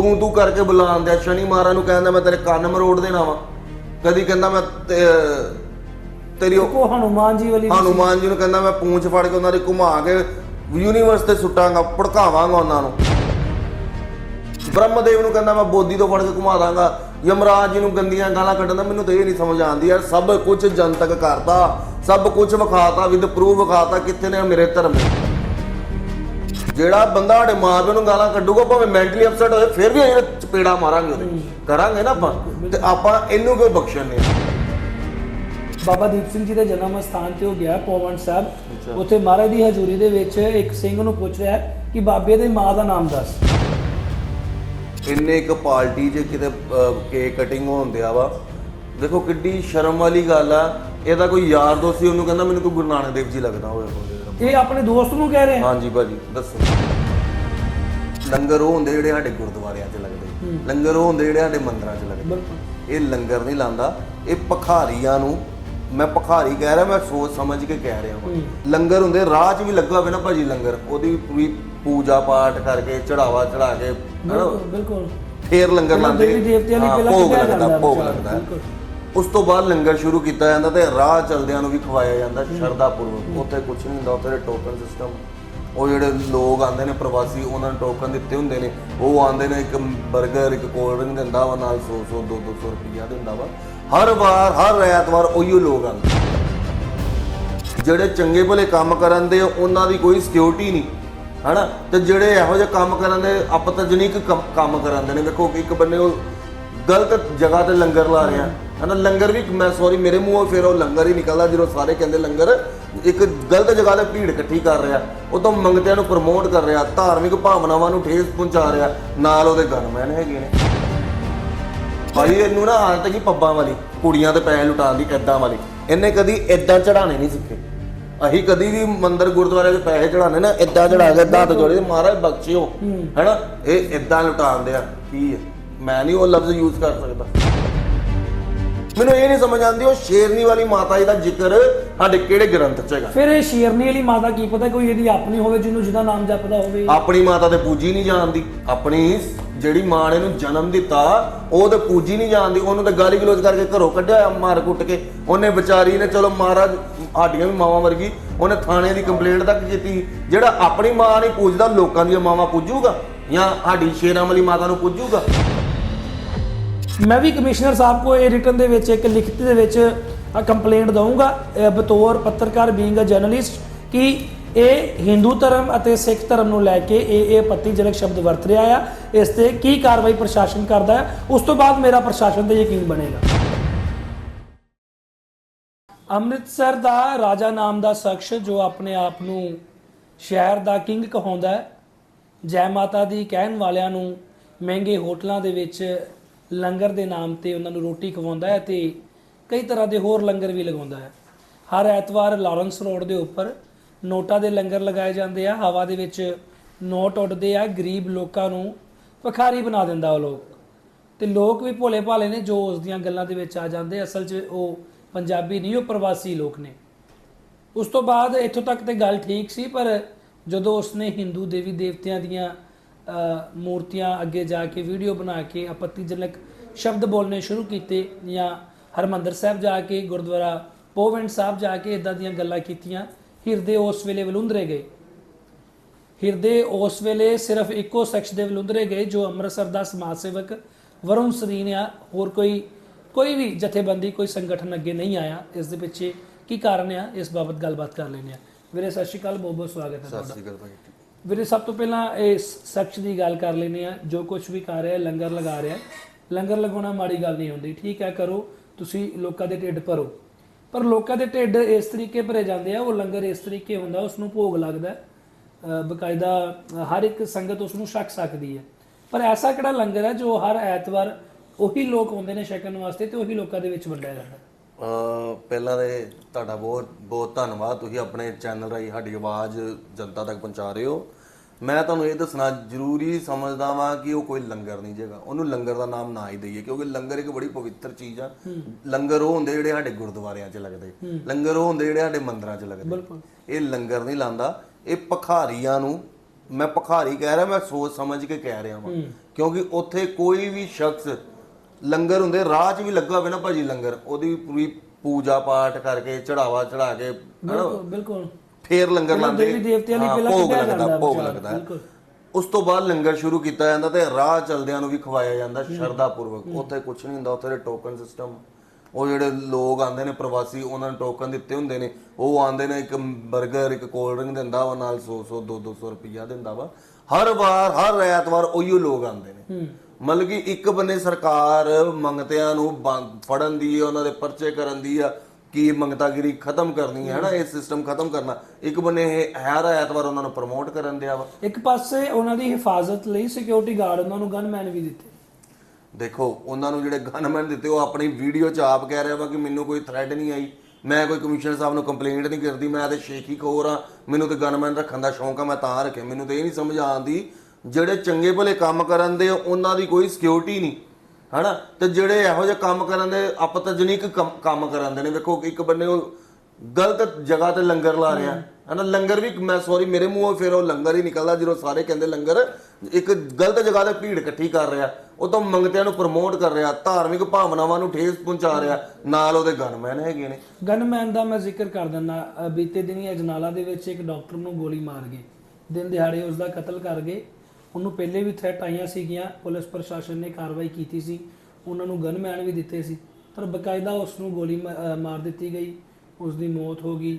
ਤੂੰ ਤੂੰ ਕਰਕੇ ਬੁਲਾਉਂਦੇ ਸ਼ਨੀ ਮਹਾਰਾਜ ਨੂੰ ਕਹਿੰਦਾ ਮੈਂ ਤੇਰੇ ਕੰਨ ਮਰੋੜ ਦੇਣਾ ਵਾ। ਕਦੀ ਕਹਿੰਦਾ ਮੈਂ ਤੇ- ਤੇਰੀ ਉਹ ਕੋ ਹਨੂਮਾਨ ਜੀ ਵਾਲੀ ਵੀ। ਹਨੂਮਾਨ ਜੀ ਨੂੰ ਕਹਿੰਦਾ ਮੈਂ ਪੂੰਛ ਫੜ ਕੇ ਉਹਨਾਂ ਦੀ ਘੁਮਾ ਕੇ ਯੂਨੀਵਰਸ ਤੇ ਸੁੱਟਾਂਗਾ ਭੜਕਾਵਾਂਗਾ ਉਹਨਾਂ ਨੂੰ। ਬ੍ਰਹਮਦੇਵ ਨੂੰ ਕਹਿੰਦਾ ਮੈਂ ਬੋਧੀ ਤੋਂ ਫੜ ਕੇ ਘੁਮਾ ਦਾਂਗਾ। ਯਮਰਾਜ ਜੀ ਨੂੰ ਗੰਦੀਆਂ ਗਾਲਾਂ ਕੱਢਦਾ ਮੈਨੂੰ ਤਾਂ ਇਹ ਨਹੀਂ ਸਮਝ ਆਉਂਦੀ ਯਾਰ ਸਭ ਕੁਝ ਜਨਤਕ ਕਰਤਾ ਸਭ ਕੁਝ ਵਿਖਾਤਾ ਵਿਦ ਪ੍ਰੂਫ ਵਿਖਾਤਾ ਕਿੱਥੇ ਨੇ ਮੇਰੇ ਧਰਮ? ਜਿਹੜਾ ਬੰਦਾ ਸਾਡੇ ਮਾਪਿਆਂ ਨੂੰ ਗਾਲਾਂ ਕੱਢੂਗਾ ਭਾਵੇਂ ਮੈਂਟਲੀ ਅਪਸੈਟ ਹੋਏ ਫਿਰ ਵੀ ਅਸੀਂ ਚਪੇੜਾ ਮਾਰਾਂਗੇ ਉਹਦੇ ਕਰਾਂਗੇ ਨਾ ਆਪਾਂ। ਤੇ ਆਪਾਂ ਇਹਨੂੰ ਕਿਉਂ ਬਖਸ਼ਣ ਨਹੀਂ ਬਾਬਾ ਦੀਪ ਸਿੰਘ ਜੀ ਦੇ ਜਨਮ ਸਥਾਨ ਤੇ ਉਹ ਗਿਆ ਪੌਵਨ ਸਾਹਿਬ। ਉੱਥੇ ਮਹਾਰਾਜ ਦੀ ਹਜ਼ੂਰੀ ਦੇ ਵਿੱਚ ਇੱਕ ਸਿੰਘ ਨੂੰ ਪੁੱਛ ਰਿਹਾ ਹੈ ਕਿ ਬਾਬੇ ਦੇ ਮਾਂ ਦਾ ਨਾਮ ਦੱਸ। ਇੰਨੇ ਇੱਕ ਪਾਰਟੀ 'ਚ ਕਿਤੇ ਕੇਕ ਕਟਿੰਗ ਦਿਆ ਵਾ। ਦੇਖੋ ਕਿੱਡੀ ਸ਼ਰਮ ਵਾਲੀ ਗੱਲ ਆ। ਇਹਦਾ ਕੋਈ ਯਾਰ ਦੋਸਤ ਸੀ ਉਹਨੂੰ ਕਹਿੰਦਾ ਮੈਨੂੰ ਕੋਈ ਗੁਰੂ ਨਾਨਕ ਦੇਵ ਜੀ ਲੱਗਦਾ ਹੋਵੇ ਇਹ ਆਪਣੇ ਦੋਸਤ ਨੂੰ ਕਹਿ ਰਿਹਾ। ਹਾਂਜੀ ਭਾਜੀ ਦੱਸੋ। ਲੰਗਰ ਉਹ ਹੁੰਦੇ ਜਿਹੜੇ ਸਾਡੇ ਗੁਰਦੁਆਰਿਆਂ 'ਚ ਲੱਗਦੇ। ਲੰਗਰ ਉਹ ਹੁੰਦੇ ਜਿਹੜੇ ਸਾਡੇ ਮੰਦਿਰਾਂ 'ਚ ਲੱਗਦੇ। ਇਹ ਲੰਗਰ ਨਹੀਂ ਲਾਂਦਾ। ਇਹ ਭਖਾਰੀਆਂ ਨੂੰ ਮੈਂ ਭਖਾਰੀ ਕਹਿ ਰਿਹਾ ਮੈਂ ਸੋਚ ਸਮਝ ਕੇ ਕਹਿ ਰਿਹਾ ਹਾਂ। ਲੰਗਰ ਹੁੰਦੇ ਰਾਹ 'ਚ ਵੀ ਲੱਗਾ ਹੋਵੇ ਨਾ ਭਾਜੀ ਲੰਗਰ। ਉਹਦੀ ਪੂਰੀ ਪੂਜਾ ਪਾਠ ਕਰਕੇ ਚੜਾਵਾ ਚੜਾ ਕੇ ਬਿਲਕੁਲ ਫੇਰ ਲੰਗਰ ਲਾਉਂਦੇ ਦੇਵੀ ਦੇਵਤਿਆਂ ਲਈ ਪਹਿਲਾਂ ਭੋਗ ਲੱਗਦਾ ਭੋਗ ਲੱਗਦਾ। ਉਸ ਤੋਂ ਬਾਅਦ ਲੰਗਰ ਸ਼ੁਰੂ ਕੀਤਾ ਜਾਂਦਾ ਤੇ ਰਾਹ ਚਲਦਿਆਂ ਨੂੰ ਵੀ ਖਵਾਇਆ ਜਾਂਦਾ ਸ਼ਰਧਾ ਪੂਰਵਕ ਉੱਥੇ ਕੁਝ ਨਹੀਂ ਹੁੰਦਾ ਉੱਥੇ ਟੋਕਨ ਸਿਸਟਮ ਉਹ ਜਿਹੜੇ ਲੋਕ ਆਉਂਦੇ ਨੇ ਪ੍ਰਵਾਸੀ ਉਹਨਾਂ ਨੂੰ ਟੋਕਨ ਦਿੱਤੇ ਹੁੰਦੇ ਨੇ। ਉਹ ਆਉਂਦੇ ਨੇ ਇੱਕ 버ਗਰ ਇੱਕ ਕੋਲਡ ਡਰਿੰਕ ਦਿੰਦਾ ਵਾ ਨਾਲ 100 100 200 ਰੁਪਈਆ ਦਿੰਦਾ ਵਾ। ਹਰ ਵਾਰ ਹਰ ਐਤਵਾਰ ਉਹੀਓ ਲੋਕ ਆਉਂਦੇ ਜਿਹੜੇ ਚੰਗੇ ਭਲੇ ਕੰਮ ਕਰਨ ਦੇ ਉਹਨਾਂ ਦੀ ਕੋਈ ਸਿਕਿਉਰਿਟੀ ਨਹੀਂ ਹਨਾ? ਤੇ ਜਿਹੜੇ ਇਹੋ ਜਿਹੇ ਕੰਮ ਕਰਨ ਦੇ ਅਪਤਜਨਿਕ ਕੰਮ ਕੰਮ ਕਰਾਂਦੇ ਨੇ। ਵੇਖੋ ਇੱਕ ਬੰਨੇ ਉਹ ਗਲਤ ਜਗ੍ਹਾ ਤੇ ਲੰਗਰ ਲਾ ਰਿਹਾ। ਹਨਾ ਲੰਗਰ ਵੀ ਮੈਂ ਸੌਰੀ ਮੇਰੇ ਮੂੰਹੋਂ ਫਿਰ ਉਹ ਲੰਗਰ ਹੀ ਨਿਕਲਦਾ ਜਦੋਂ ਸਾਰੇ ਕਹਿੰਦੇ ਲੰਗਰ ਇੱਕ ਗਲਤ ਜਗ੍ਹਾ ਤੇ ਭੀੜ ਇਕੱਠੀ ਕਰ ਰਿਹਾ ਉਹ ਤੋਂ ਮੰਗਤਿਆਂ ਨੂੰ ਪ੍ਰਮੋਟ ਕਰ ਰਿਹਾ ਧਾਰਮਿਕ ਭਾਵਨਾਵਾਂ ਨੂੰ ਠੇਸ ਪਹੁੰਚਾ ਰਿਹਾ ਨਾਲ ਉਹਦੇ ਗਨਮੈਨ ਹੈਗੇ ਨੇ। ਭਾਈ ਇਹਨੂੰ ਨਾ ਆਦਤ ਹੈਗੀ ਪੱਬਾਂ ਵਾਲੀ ਕੁੜੀਆਂ ਤੇ ਪੈਸੇ ਲੁਟਾਉਣ ਦੀ ਏਦਾਂ ਵਾਲੀ। ਇਹਨੇ ਕਦੀ ਏਦਾਂ ਚੜਾਣੇ ਨਹੀਂ ਸਿੱਖੇ। ਅਸੀਂ ਕਦੀ ਵੀ ਮੰਦਰ ਗੁਰਦੁਆਰੇ 'ਚ ਪੈਸੇ ਚੜਾਣੇ ਨਾ ਏਦਾਂ ਚੜਾ ਕੇ ਹੱਥ ਜੋੜੇ ਮਹਾਰਾਜ ਬਖਸ਼ਿਓ। ਹੈਨਾ? ਇਹ ਏਦਾਂ ਲੁਟਾਉਂਦੇ ਆ। ਕੀ ਹੈ? ਮੈਂ ਨਹੀਂ ਉਹ ਲਫ਼ਜ਼ ਯੂਜ਼ ਕਰ ਸਕਦਾ। ਮੈਨੂੰ ਇਹ ਨਹੀਂ ਸਮਝ ਆਉਂਦੀ ਉਹ ਸ਼ੇਰਨੀ ਵਾਲੀ ਮਾਤਾ ਜੀ ਦਾ ਜ਼ਿਕਰ ਸਾਡੇ ਕਿਹੜੇ ਗ੍ਰੰਥ 'ਚ ਹੈਗਾ? ਫਿਰ ਇਹ ਸ਼ੇਰਨੀ ਵਾਲੀ ਮਾਤਾ ਕੀ ਪਤਾ ਕੋਈ ਇਹਦੀ ਆਪਣੀ ਹੋਵੇ ਜਿਹਨੂੰ ਜਿਹਦਾ ਨਾਮ ਜਪਦਾ ਹੋਵੇ। ਆਪਣੀ ਮਾਤਾ ਤੇ ਪੂਜੀ ਨਹੀਂ ਜਾਣਦੀ ਆਪਣੀ ਜਿਹੜੀ ਮਾਂ ਨੇ ਇਹਨੂੰ ਜਨਮ ਦਿੱਤਾ ਉਹ ਤੇ ਪੂਜੀ ਨਹੀਂ ਜਾਣਦੀ ਉਹਨੂੰ ਤਾਂ ਗਾਲੀ ਗਲੋਚ ਕਰਕੇ ਘਰੋਂ ਕੱਢਿਆ ਮਾਰ ਕੁੱਟ ਕੇ। ਉਹਨੇ ਵਿਚਾਰੀ ਨੇ ਚਲੋ ਮਹਾਰਾਜ ਸਾਡੀਆਂ ਵੀ ਮਾਵਾਂ ਵਰਗੀ ਉਹਨੇ ਥਾਣੇ ਦੀ ਕੰਪਲੇਂਟ ਤੱਕ ਕੀਤੀ। ਜਿਹੜਾ ਆਪਣੀ ਮਾਂ ਨਹੀਂ ਪੂਜਦਾ ਲੋਕਾਂ ਦੀਆਂ ਮਾਵਾਂ ਪੂਜੂਗਾ ਜਾਂ ਸਾਡੀ ਸ਼ੇਰਾਂ ਵਾਲੀ ਮਾਤਾ ਨੂੰ ਪੂਜੂਗਾ? ਮੈਂ ਵੀ ਕਮਿਸ਼ਨਰ ਸਾਹਿਬ ਕੋ ਇਹ ਰਿਟਨ ਦੇ ਵਿੱਚ, ਇੱਕ ਲਿਖਤੀ ਦੇ ਵਿੱਚ ਕੰਪਲੇਂਟ ਦਊਂਗਾ ਬਤੌਰ ਪੱਤਰਕਾਰ ਬੀਇੰਗ ਅ ਜਰਨਲਿਸਟ ਕਿ ਇਹ ਹਿੰਦੂ ਧਰਮ ਅਤੇ ਸਿੱਖ ਧਰਮ ਨੂੰ ਲੈ ਕੇ ਇਹ ਇਹ ਪੱਤੀਜਨਕ ਸ਼ਬਦ ਵਰਤ ਰਿਹਾ ਆ, ਇਸ ਤੇ ਕੀ ਕਾਰਵਾਈ ਪ੍ਰਸ਼ਾਸਨ ਕਰਦਾ ਹੈ, ਉਸ ਤੋਂ ਬਾਅਦ ਮੇਰਾ ਪ੍ਰਸ਼ਾਸਨ ਤੇ ਯਕੀਨ ਬਣੇਗਾ। ਅੰਮ੍ਰਿਤਸਰ ਦਾ ਰਾਜਾ ਨਾਮ ਦਾ ਸ਼ਖਸ ਜੋ ਆਪਣੇ ਆਪ ਨੂੰ ਸ਼ਹਿਰ ਦਾ ਕਿੰਗ ਕਹਾਉਂਦਾ ਹੈ, ਜੈ ਮਾਤਾ ਦੀ ਕਹਿਣ ਵਾਲਿਆਂ ਨੂੰ ਮਹਿੰਗੇ ਹੋਟਲਾਂ ਦੇ ਵਿੱਚ ਲੰਗਰ ਦੇ ਨਾਮ ਤੇ ਉਹਨਾਂ ਨੂੰ ਰੋਟੀ ਖਵਾਉਂਦਾ ਹੈ ਤੇ ਕਈ ਤਰ੍ਹਾਂ ਦੇ ਹੋਰ ਲੰਗਰ ਵੀ ਲਗਾਉਂਦਾ ਹੈ। ਹਰ ਐਤਵਾਰ ਲਾਰੈਂਸ ਰੋਡ ਦੇ ਉੱਪਰ ਨੋਟਾਂ ਦੇ ਲੰਗਰ ਲਗਾਏ ਜਾਂਦੇ ਆ। ਹਵਾ ਦੇ ਵਿੱਚ ਨੋਟ ਉੱਡਦੇ ਆ। ਗਰੀਬ ਲੋਕਾਂ ਨੂੰ ਭਿਖਾਰੀ ਬਣਾ ਦਿੰਦਾ ਉਹ ਲੋਕ। ਤੇ ਲੋਕ ਵੀ ਭੋਲੇ ਭਾਲੇ ਨੇ ਜੋ ਉਸ ਦੀਆਂ ਗੱਲਾਂ ਦੇ ਵਿੱਚ ਆ ਜਾਂਦੇ। ਅਸਲ 'ਚ ਉਹ ਪੰਜਾਬੀ ਨਹੀਂ, ਉਹ ਪ੍ਰਵਾਸੀ ਲੋਕ ਨੇ। ਉਸ ਤੋਂ ਬਾਅਦ ਇੱਥੋਂ ਤੱਕ ਤੇ ਗੱਲ ਠੀਕ ਸੀ, ਪਰ ਜਦੋਂ ਉਸਨੇ ਹਿੰਦੂ ਦੇਵੀ ਦੇਵਤਿਆਂ ਦੀਆਂ ਮੂਰਤੀਆਂ ਅੱਗੇ ਜਾ ਕੇ ਵੀਡੀਓ ਬਣਾ ਕੇ ਆਪੱਤੀਜਨਕ ਸ਼ਬਦ ਬੋਲਣੇ ਸ਼ੁਰੂ ਕੀਤੇ ਜਾਂ ਹਰਮੰਦਰ ਸਾਹਿਬ ਜਾ ਕੇ ਗੁਰਦੁਆਰਾ ਪੋਵੈਂਟ ਸਾਹਿਬ ਜਾ ਕੇ ਇਦਾਂ ਦੀਆਂ ਗੱਲਾਂ ਕੀਤੀਆਂ। ਹਿਰਦੇ ਉਸ ਵੇਲੇ ਵਲੁੰਦਰੇ ਗਏ। ਹਿਰਦੇ ਉਸ ਵੇਲੇ ਸਿਰਫ ਇੱਕੋ ਸ਼ਖਸ ਦੇ ਵਲੁੰਦਰੇ ਗਏ ਜੋ ਅੰਮ੍ਰਿਤਸਰ ਦਾ ਸਮਾਜ ਸੇਵਕ ਵਰੁਣ ਸਰੀਨ ਆ। ਹੋਰ ਕੋਈ ਕੋਈ ਵੀ ਜਥੇਬੰਦੀ ਕੋਈ ਸੰਗਠਨ ਅੱਗੇ ਨਹੀਂ ਆਇਆ। ਇਸ ਦੇ ਪਿੱਛੇ ਕੀ ਕਾਰਨ ਆ? ਇਸ ਬਾਬਤ ਗੱਲਬਾਤ ਕਰ ਲੈਂਦੇ ਆ। ਵੀਰੇ ਸਤਿ ਸ਼੍ਰੀ ਅਕਾਲ ਬਹੁਤ ਬਹੁਤ ਸਵਾਗਤ ਹੈ ਤੁਹਾਡਾ। ਸਤਿ ਸ਼੍ਰੀ ਅਕਾਲ ਭਾਈ। ਵੀਰੇ, ਸਭ ਤੋਂ ਪਹਿਲਾਂ ਇਹ ਸ਼ਖਸ ਦੀ ਗੱਲ ਕਰ ਲੈਂਦੇ ਆ ਜੋ ਕੁਝ ਵੀ ਕਰ ਰਿਹਾ, ਲੰਗਰ ਲਗਾ ਰਿਹਾ। ਲੰਗਰ ਲਗਾਉਣਾ ਮਾੜੀ ਗੱਲ ਨਹੀਂ ਹੁੰਦੀ। ਠੀਕ ਹੈ, ਕਰੋ। ਤੁਸੀਂ ਲੋਕਾਂ ਦੇ ਢਿੱਡ ਭਰੋ। ਪਰ ਲੋਕਾਂ ਦੇ ਢਿੱਡ ਇਸ ਤਰੀਕੇ ਭਰੇ ਜਾਂਦੇ ਆ, ਉਹ ਲੰਗਰ ਇਸ ਤਰੀਕੇ ਹੁੰਦਾ ਉਸ ਨੂੰ ਭੋਗ ਲੱਗਦਾ। ਹੈ। ਬਕਾਇਦਾ ਹਰ ਇੱਕ ਸੰਗਤ ਉਸ ਨੂੰ ਛਕ ਸਕਦੀ ਹੈ। ਪਰ ਐਸਾ ਕਿਹੜਾ ਲੰਗਰ ਹੈ ਜੋ ਹਰ ਐਤਵਾਰ ਉਹੀ ਲੋਕ ਆਉਂਦੇ ਨੇ ਛਕਣ ਵਾਸਤੇ ਤੇ ਉਹੀ ਲੋਕਾਂ ਦੇ ਵਿੱਚ ਵੰਡਿਆ ਜਾਂਦਾ ਪਹਿਲਾਂ ਤੇ ਤੁਹਾਡਾ ਬਹੁਤ ਬਹੁਤ ਧੰਨਵਾਦ। ਤੁਸੀਂ ਆਪਣੇ ਚੈਨਲ ਰਾਹੀਂ ਸਾਡੀ ਆਵਾਜ਼ ਜਨਤਾ ਤੱਕ ਪਹੁੰਚਾ ਰਹੇ ਹੋ। ਮੈਂ ਤੁਹਾਨੂੰ ਇਹ ਦੱਸਣਾ ਜ਼ਰੂਰੀ ਸਮਝਦਾ ਵਾਂ ਕਿ ਉਹ ਕੋਈ ਲੰਗਰ ਨਹੀਂ ਜੇਗਾ। ਉਹਨੂੰ ਲੰਗਰ ਦਾ ਨਾਮ ਨਾ ਹੀ ਦਈਏ ਕਿਉਂਕਿ ਲੰਗਰ ਇੱਕ ਬੜੀ ਪਵਿੱਤਰ ਚੀਜ਼ ਆ। ਲੰਗਰ ਉਹ ਹੁੰਦੇ ਜਿਹੜੇ ਸਾਡੇ ਗੁਰਦੁਆਰਿਆਂ 'ਚ ਲੱਗਦੇ। ਲੰਗਰ ਉਹ ਹੁੰਦੇ ਜਿਹੜੇ ਸਾਡੇ ਮੰਦਰਾਂ 'ਚ ਲੱਗਦੇ। ਇਹ ਲੰਗਰ ਨਹੀਂ ਲਾਂਦਾ। ਇਹ ਭਖਾਰੀਆਂ ਨੂੰ ਮੈਂ ਭਖਾਰੀ ਕਹਿ ਰਿਹਾ ਮੈਂ ਸੋਚ ਸਮਝ ਕੇ ਕਹਿ ਰਿਹਾ ਵਾਂ। ਕਿਉਂਕਿ ਉੱਥੇ ਕੋਈ ਵੀ ਸ਼ਖਸ ਲੰਗਰ ਹੁੰਦੇ ਰਾਹ 'ਚ ਵੀ ਲੱਗਾ ਹੋਵੇ ਨਾ ਭਾਜੀ ਲੰਗਰ ਉਹਦੀ ਪੂਰੀ ਪੂਜਾ ਪਾਠ ਕਰਕੇ ਚੜਾਵਾ ਚੜਾ ਕੇ ਹਨਾ? ਬਿਲਕੁਲ ਬਿਲਕੁਲ। ਫੇਰ ਲੰਗਰ ਲਾਉਂਦੇ। ਦੇਵੀ ਦੇਵਤਿਆਂ ਲਈ ਹਾਂ, ਪਹਿਲਾਂ ਭੋਗ ਕੱਢਿਆ ਲੱਗਦਾ ਜਾਂਦਾ ਭੋਗ ਵਿਚਾਰ, ਲੱਗਦਾ। ਹੈ। ਬਿਲਕੁਲ। ਉਸ ਤੋਂ ਬਾਅਦ ਲੰਗਰ ਸ਼ੁਰੂ ਕੀਤਾ ਜਾਂਦਾ ਤੇ ਰਾਹ ਚਲਦਿਆਂ ਨੂੰ ਵੀ ਖਵਾਇਆ ਜਾਂਦਾ ਸ਼ਰਧਾ ਪੂਰਵਕ ਉੱਥੇ ਕੁਝ ਨਹੀਂ ਹੁੰਦਾ ਉੱਥੇ ਦੇ ਟੋਕਨ ਸਿਸਟਮ ਉਹ ਜਿਹੜੇ ਲੋਕ ਆਉਂਦੇ ਨੇ ਪ੍ਰਵਾਸੀ ਉਹਨਾਂ ਨੂੰ ਟੋਕਨ ਦਿੱਤੇ ਹੁੰਦੇ ਨੇ। ਉਹ ਆਉਂਦੇ ਨੇ ਇੱਕ 버ਗਰ ਇੱਕ ਕੋਲਡ ਡਰਿੰਕ ਦਿੰਦਾ ਵਾ ਨਾਲ 100 100 200 200 ਰੁਪਈਆ ਦਿੰਦਾ ਵਾ। ਹਰ ਵਾਰ ਹਰ ਐਤਵਾਰ ਉਹੀਓ ਲੋਕ ਆਉਂਦੇ ਨੇ। ਮਤਲਬ ਕਿ ਇੱਕ ਬੰਨੇ ਸਰਕਾਰ ਮੰਗਤਿਆਂ ਨੂੰ ਬੰਦ- ਫੜਨ ਦੀ ਹੈ ਉਹਨਾਂ ਦੇ ਪਰਚੇ ਕਰਨ ਦੀ ਆ ਕੀ ਮੰਗਤਾਗਿਰੀ ਖਤਮ ਕਰਨੀ ਹੈ ਨਾ ਇਹ ਸਿਸਟਮ ਖਤਮ ਕਰਨਾ। ਇੱਕ ਬੰਨੇ ਇਹ ਹਰ ਐਤਵਾਰ ਉਹਨਾਂ ਨੂੰ ਪ੍ਰਮੋਟ ਕਰਨ ਦਿਆ ਵਾ। ਇੱਕ ਪਾਸੇ ਉਹਨਾਂ ਦੀ ਹਿਫਾਜ਼ਤ ਲਈ ਸਿਕਿਉਰਿਟੀ ਗਾਰਡ ਉਹਨਾਂ ਨੂੰ ਗਨਮੈਨ ਵੀ ਦਿੱਤੇ। ਦੇਖੋ ਉਹਨਾਂ ਨੂੰ ਜਿਹੜੇ ਗਨਮੈਨ ਦਿੱਤੇ ਉਹ ਆਪਣੀ ਵੀਡੀਓ 'ਚ ਆਪ ਕਹਿ ਰਿਹਾ ਵਾ ਕਿ ਮੈਨੂੰ ਕੋਈ ਥ੍ਰੈਡ ਨਹੀਂ ਆਈ। ਮੈਂ ਕੋਈ ਕਮਿਸ਼ਨਰ ਸਾਹਿਬ ਨੂੰ ਕੰਪਲੇਂਟ ਨਹੀਂ ਕਰਦੀ ਮੈਂ ਤੇ ਸ਼ੇਖੀ ਖੋਰ ਆ ਮੈਨੂੰ ਤੇ ਗਨਮੈਨ ਰੱਖਣ ਦਾ ਸ਼ੌਂਕ ਆ ਮੈਂ ਤਾਂ ਰੱਖੇ ਮੈਨੂੰ ਤੇ ਇਹ ਨਹੀਂ ਸਮਝ ਆਉਂਦੀ ਜਿਹੜੇ ਚੰਗੇ ਭਲੇ ਕੰਮ ਕਰਨ ਦੇ ਉਹਨਾਂ ਦੀ ਕੋਈ ਸਿਕਿਉਰਿਟੀ ਨਹੀਂ। ਹਨਾ? ਤੇ ਜਿਹੜੇ ਇਹੋ ਜਿਹੇ ਕੰਮ ਕਰਨ ਦੇ ਆਪਤਜਨਿਕ ਕੰਮ ਕਰਨ ਦੇ ਨੇ। ਵੇਖੋ ਇੱਕ ਬੰਨੇ ਉਹ ਗਲਤ ਜਗ੍ਹਾ ਤੇ ਲੰਗਰ ਲਾ ਰਿਹਾ। ਹਨਾ? ਲੰਗਰ ਵੀ ਮੈਂ ਸੌਰੀ ਮੇਰੇ ਮੂੰਹੋਂ ਫਿਰ ਉਹ ਲੰਗਰ ਹੀ ਨਿਕਲਦਾ ਜਦੋਂ ਸਾਰੇ ਕਹਿੰਦੇ ਲੰਗਰ ਇੱਕ ਗਲਤ ਜਗ੍ਹਾ ਤੇ ਭੀੜ ਇਕੱਠੀ ਕਰ ਰਿਹਾ। ਉਹ ਤਾਂ ਮੰਗਤਿਆਂ ਨੂੰ ਪ੍ਰਮੋਟ ਕਰ ਰਿਹਾ ਧਾਰਮਿਕ ਭਾਵਨਾਵਾਂ ਨੂੰ ਠੇਸ ਪਹੁੰਚਾ ਰਿਹਾ। ਨਾਲ ਉਹਦੇ ਗਨਮੈਨ ਹੈਗੇ ਨੇ। ਗਨਮੈਨ ਦਾ ਮੈਂ ਜ਼ਿਕਰ ਕਰ ਦਿੰਦਾ ਬੀਤੇ ਦਿਨੀ ਅਜਨਾਲਾ ਦੇ ਵਿੱਚ ਇੱਕ ਡਾਕਟਰ ਨੂੰ ਗੋਲੀ ਮਾਰ ਗਏ। ਦਿਨ ਦਿਹਾੜੇ ਉਸ ਦਾ ਕਤਲ ਕਰ ਗਏ। ਉਹਨੂੰ ਪਹਿਲੇ ਵੀ ਥ੍ਰੈਟ ਆਈਆਂ ਸੀਗੀਆਂ, ਪੁਲਿਸ ਪ੍ਰਸ਼ਾਸਨ ਨੇ ਕਾਰਵਾਈ ਕੀਤੀ ਸੀ, ਉਹਨਾਂ ਨੂੰ ਗਨਮੈਨ ਵੀ ਦਿੱਤੇ ਸੀ, ਪਰ ਬਕਾਇਦਾ ਉਸ ਨੂੰ ਗੋਲੀ ਮ- ਮਾਰ ਦਿੱਤੀ ਗਈ ਉਸ ਦੀ ਮੌਤ ਹੋ ਗਈ।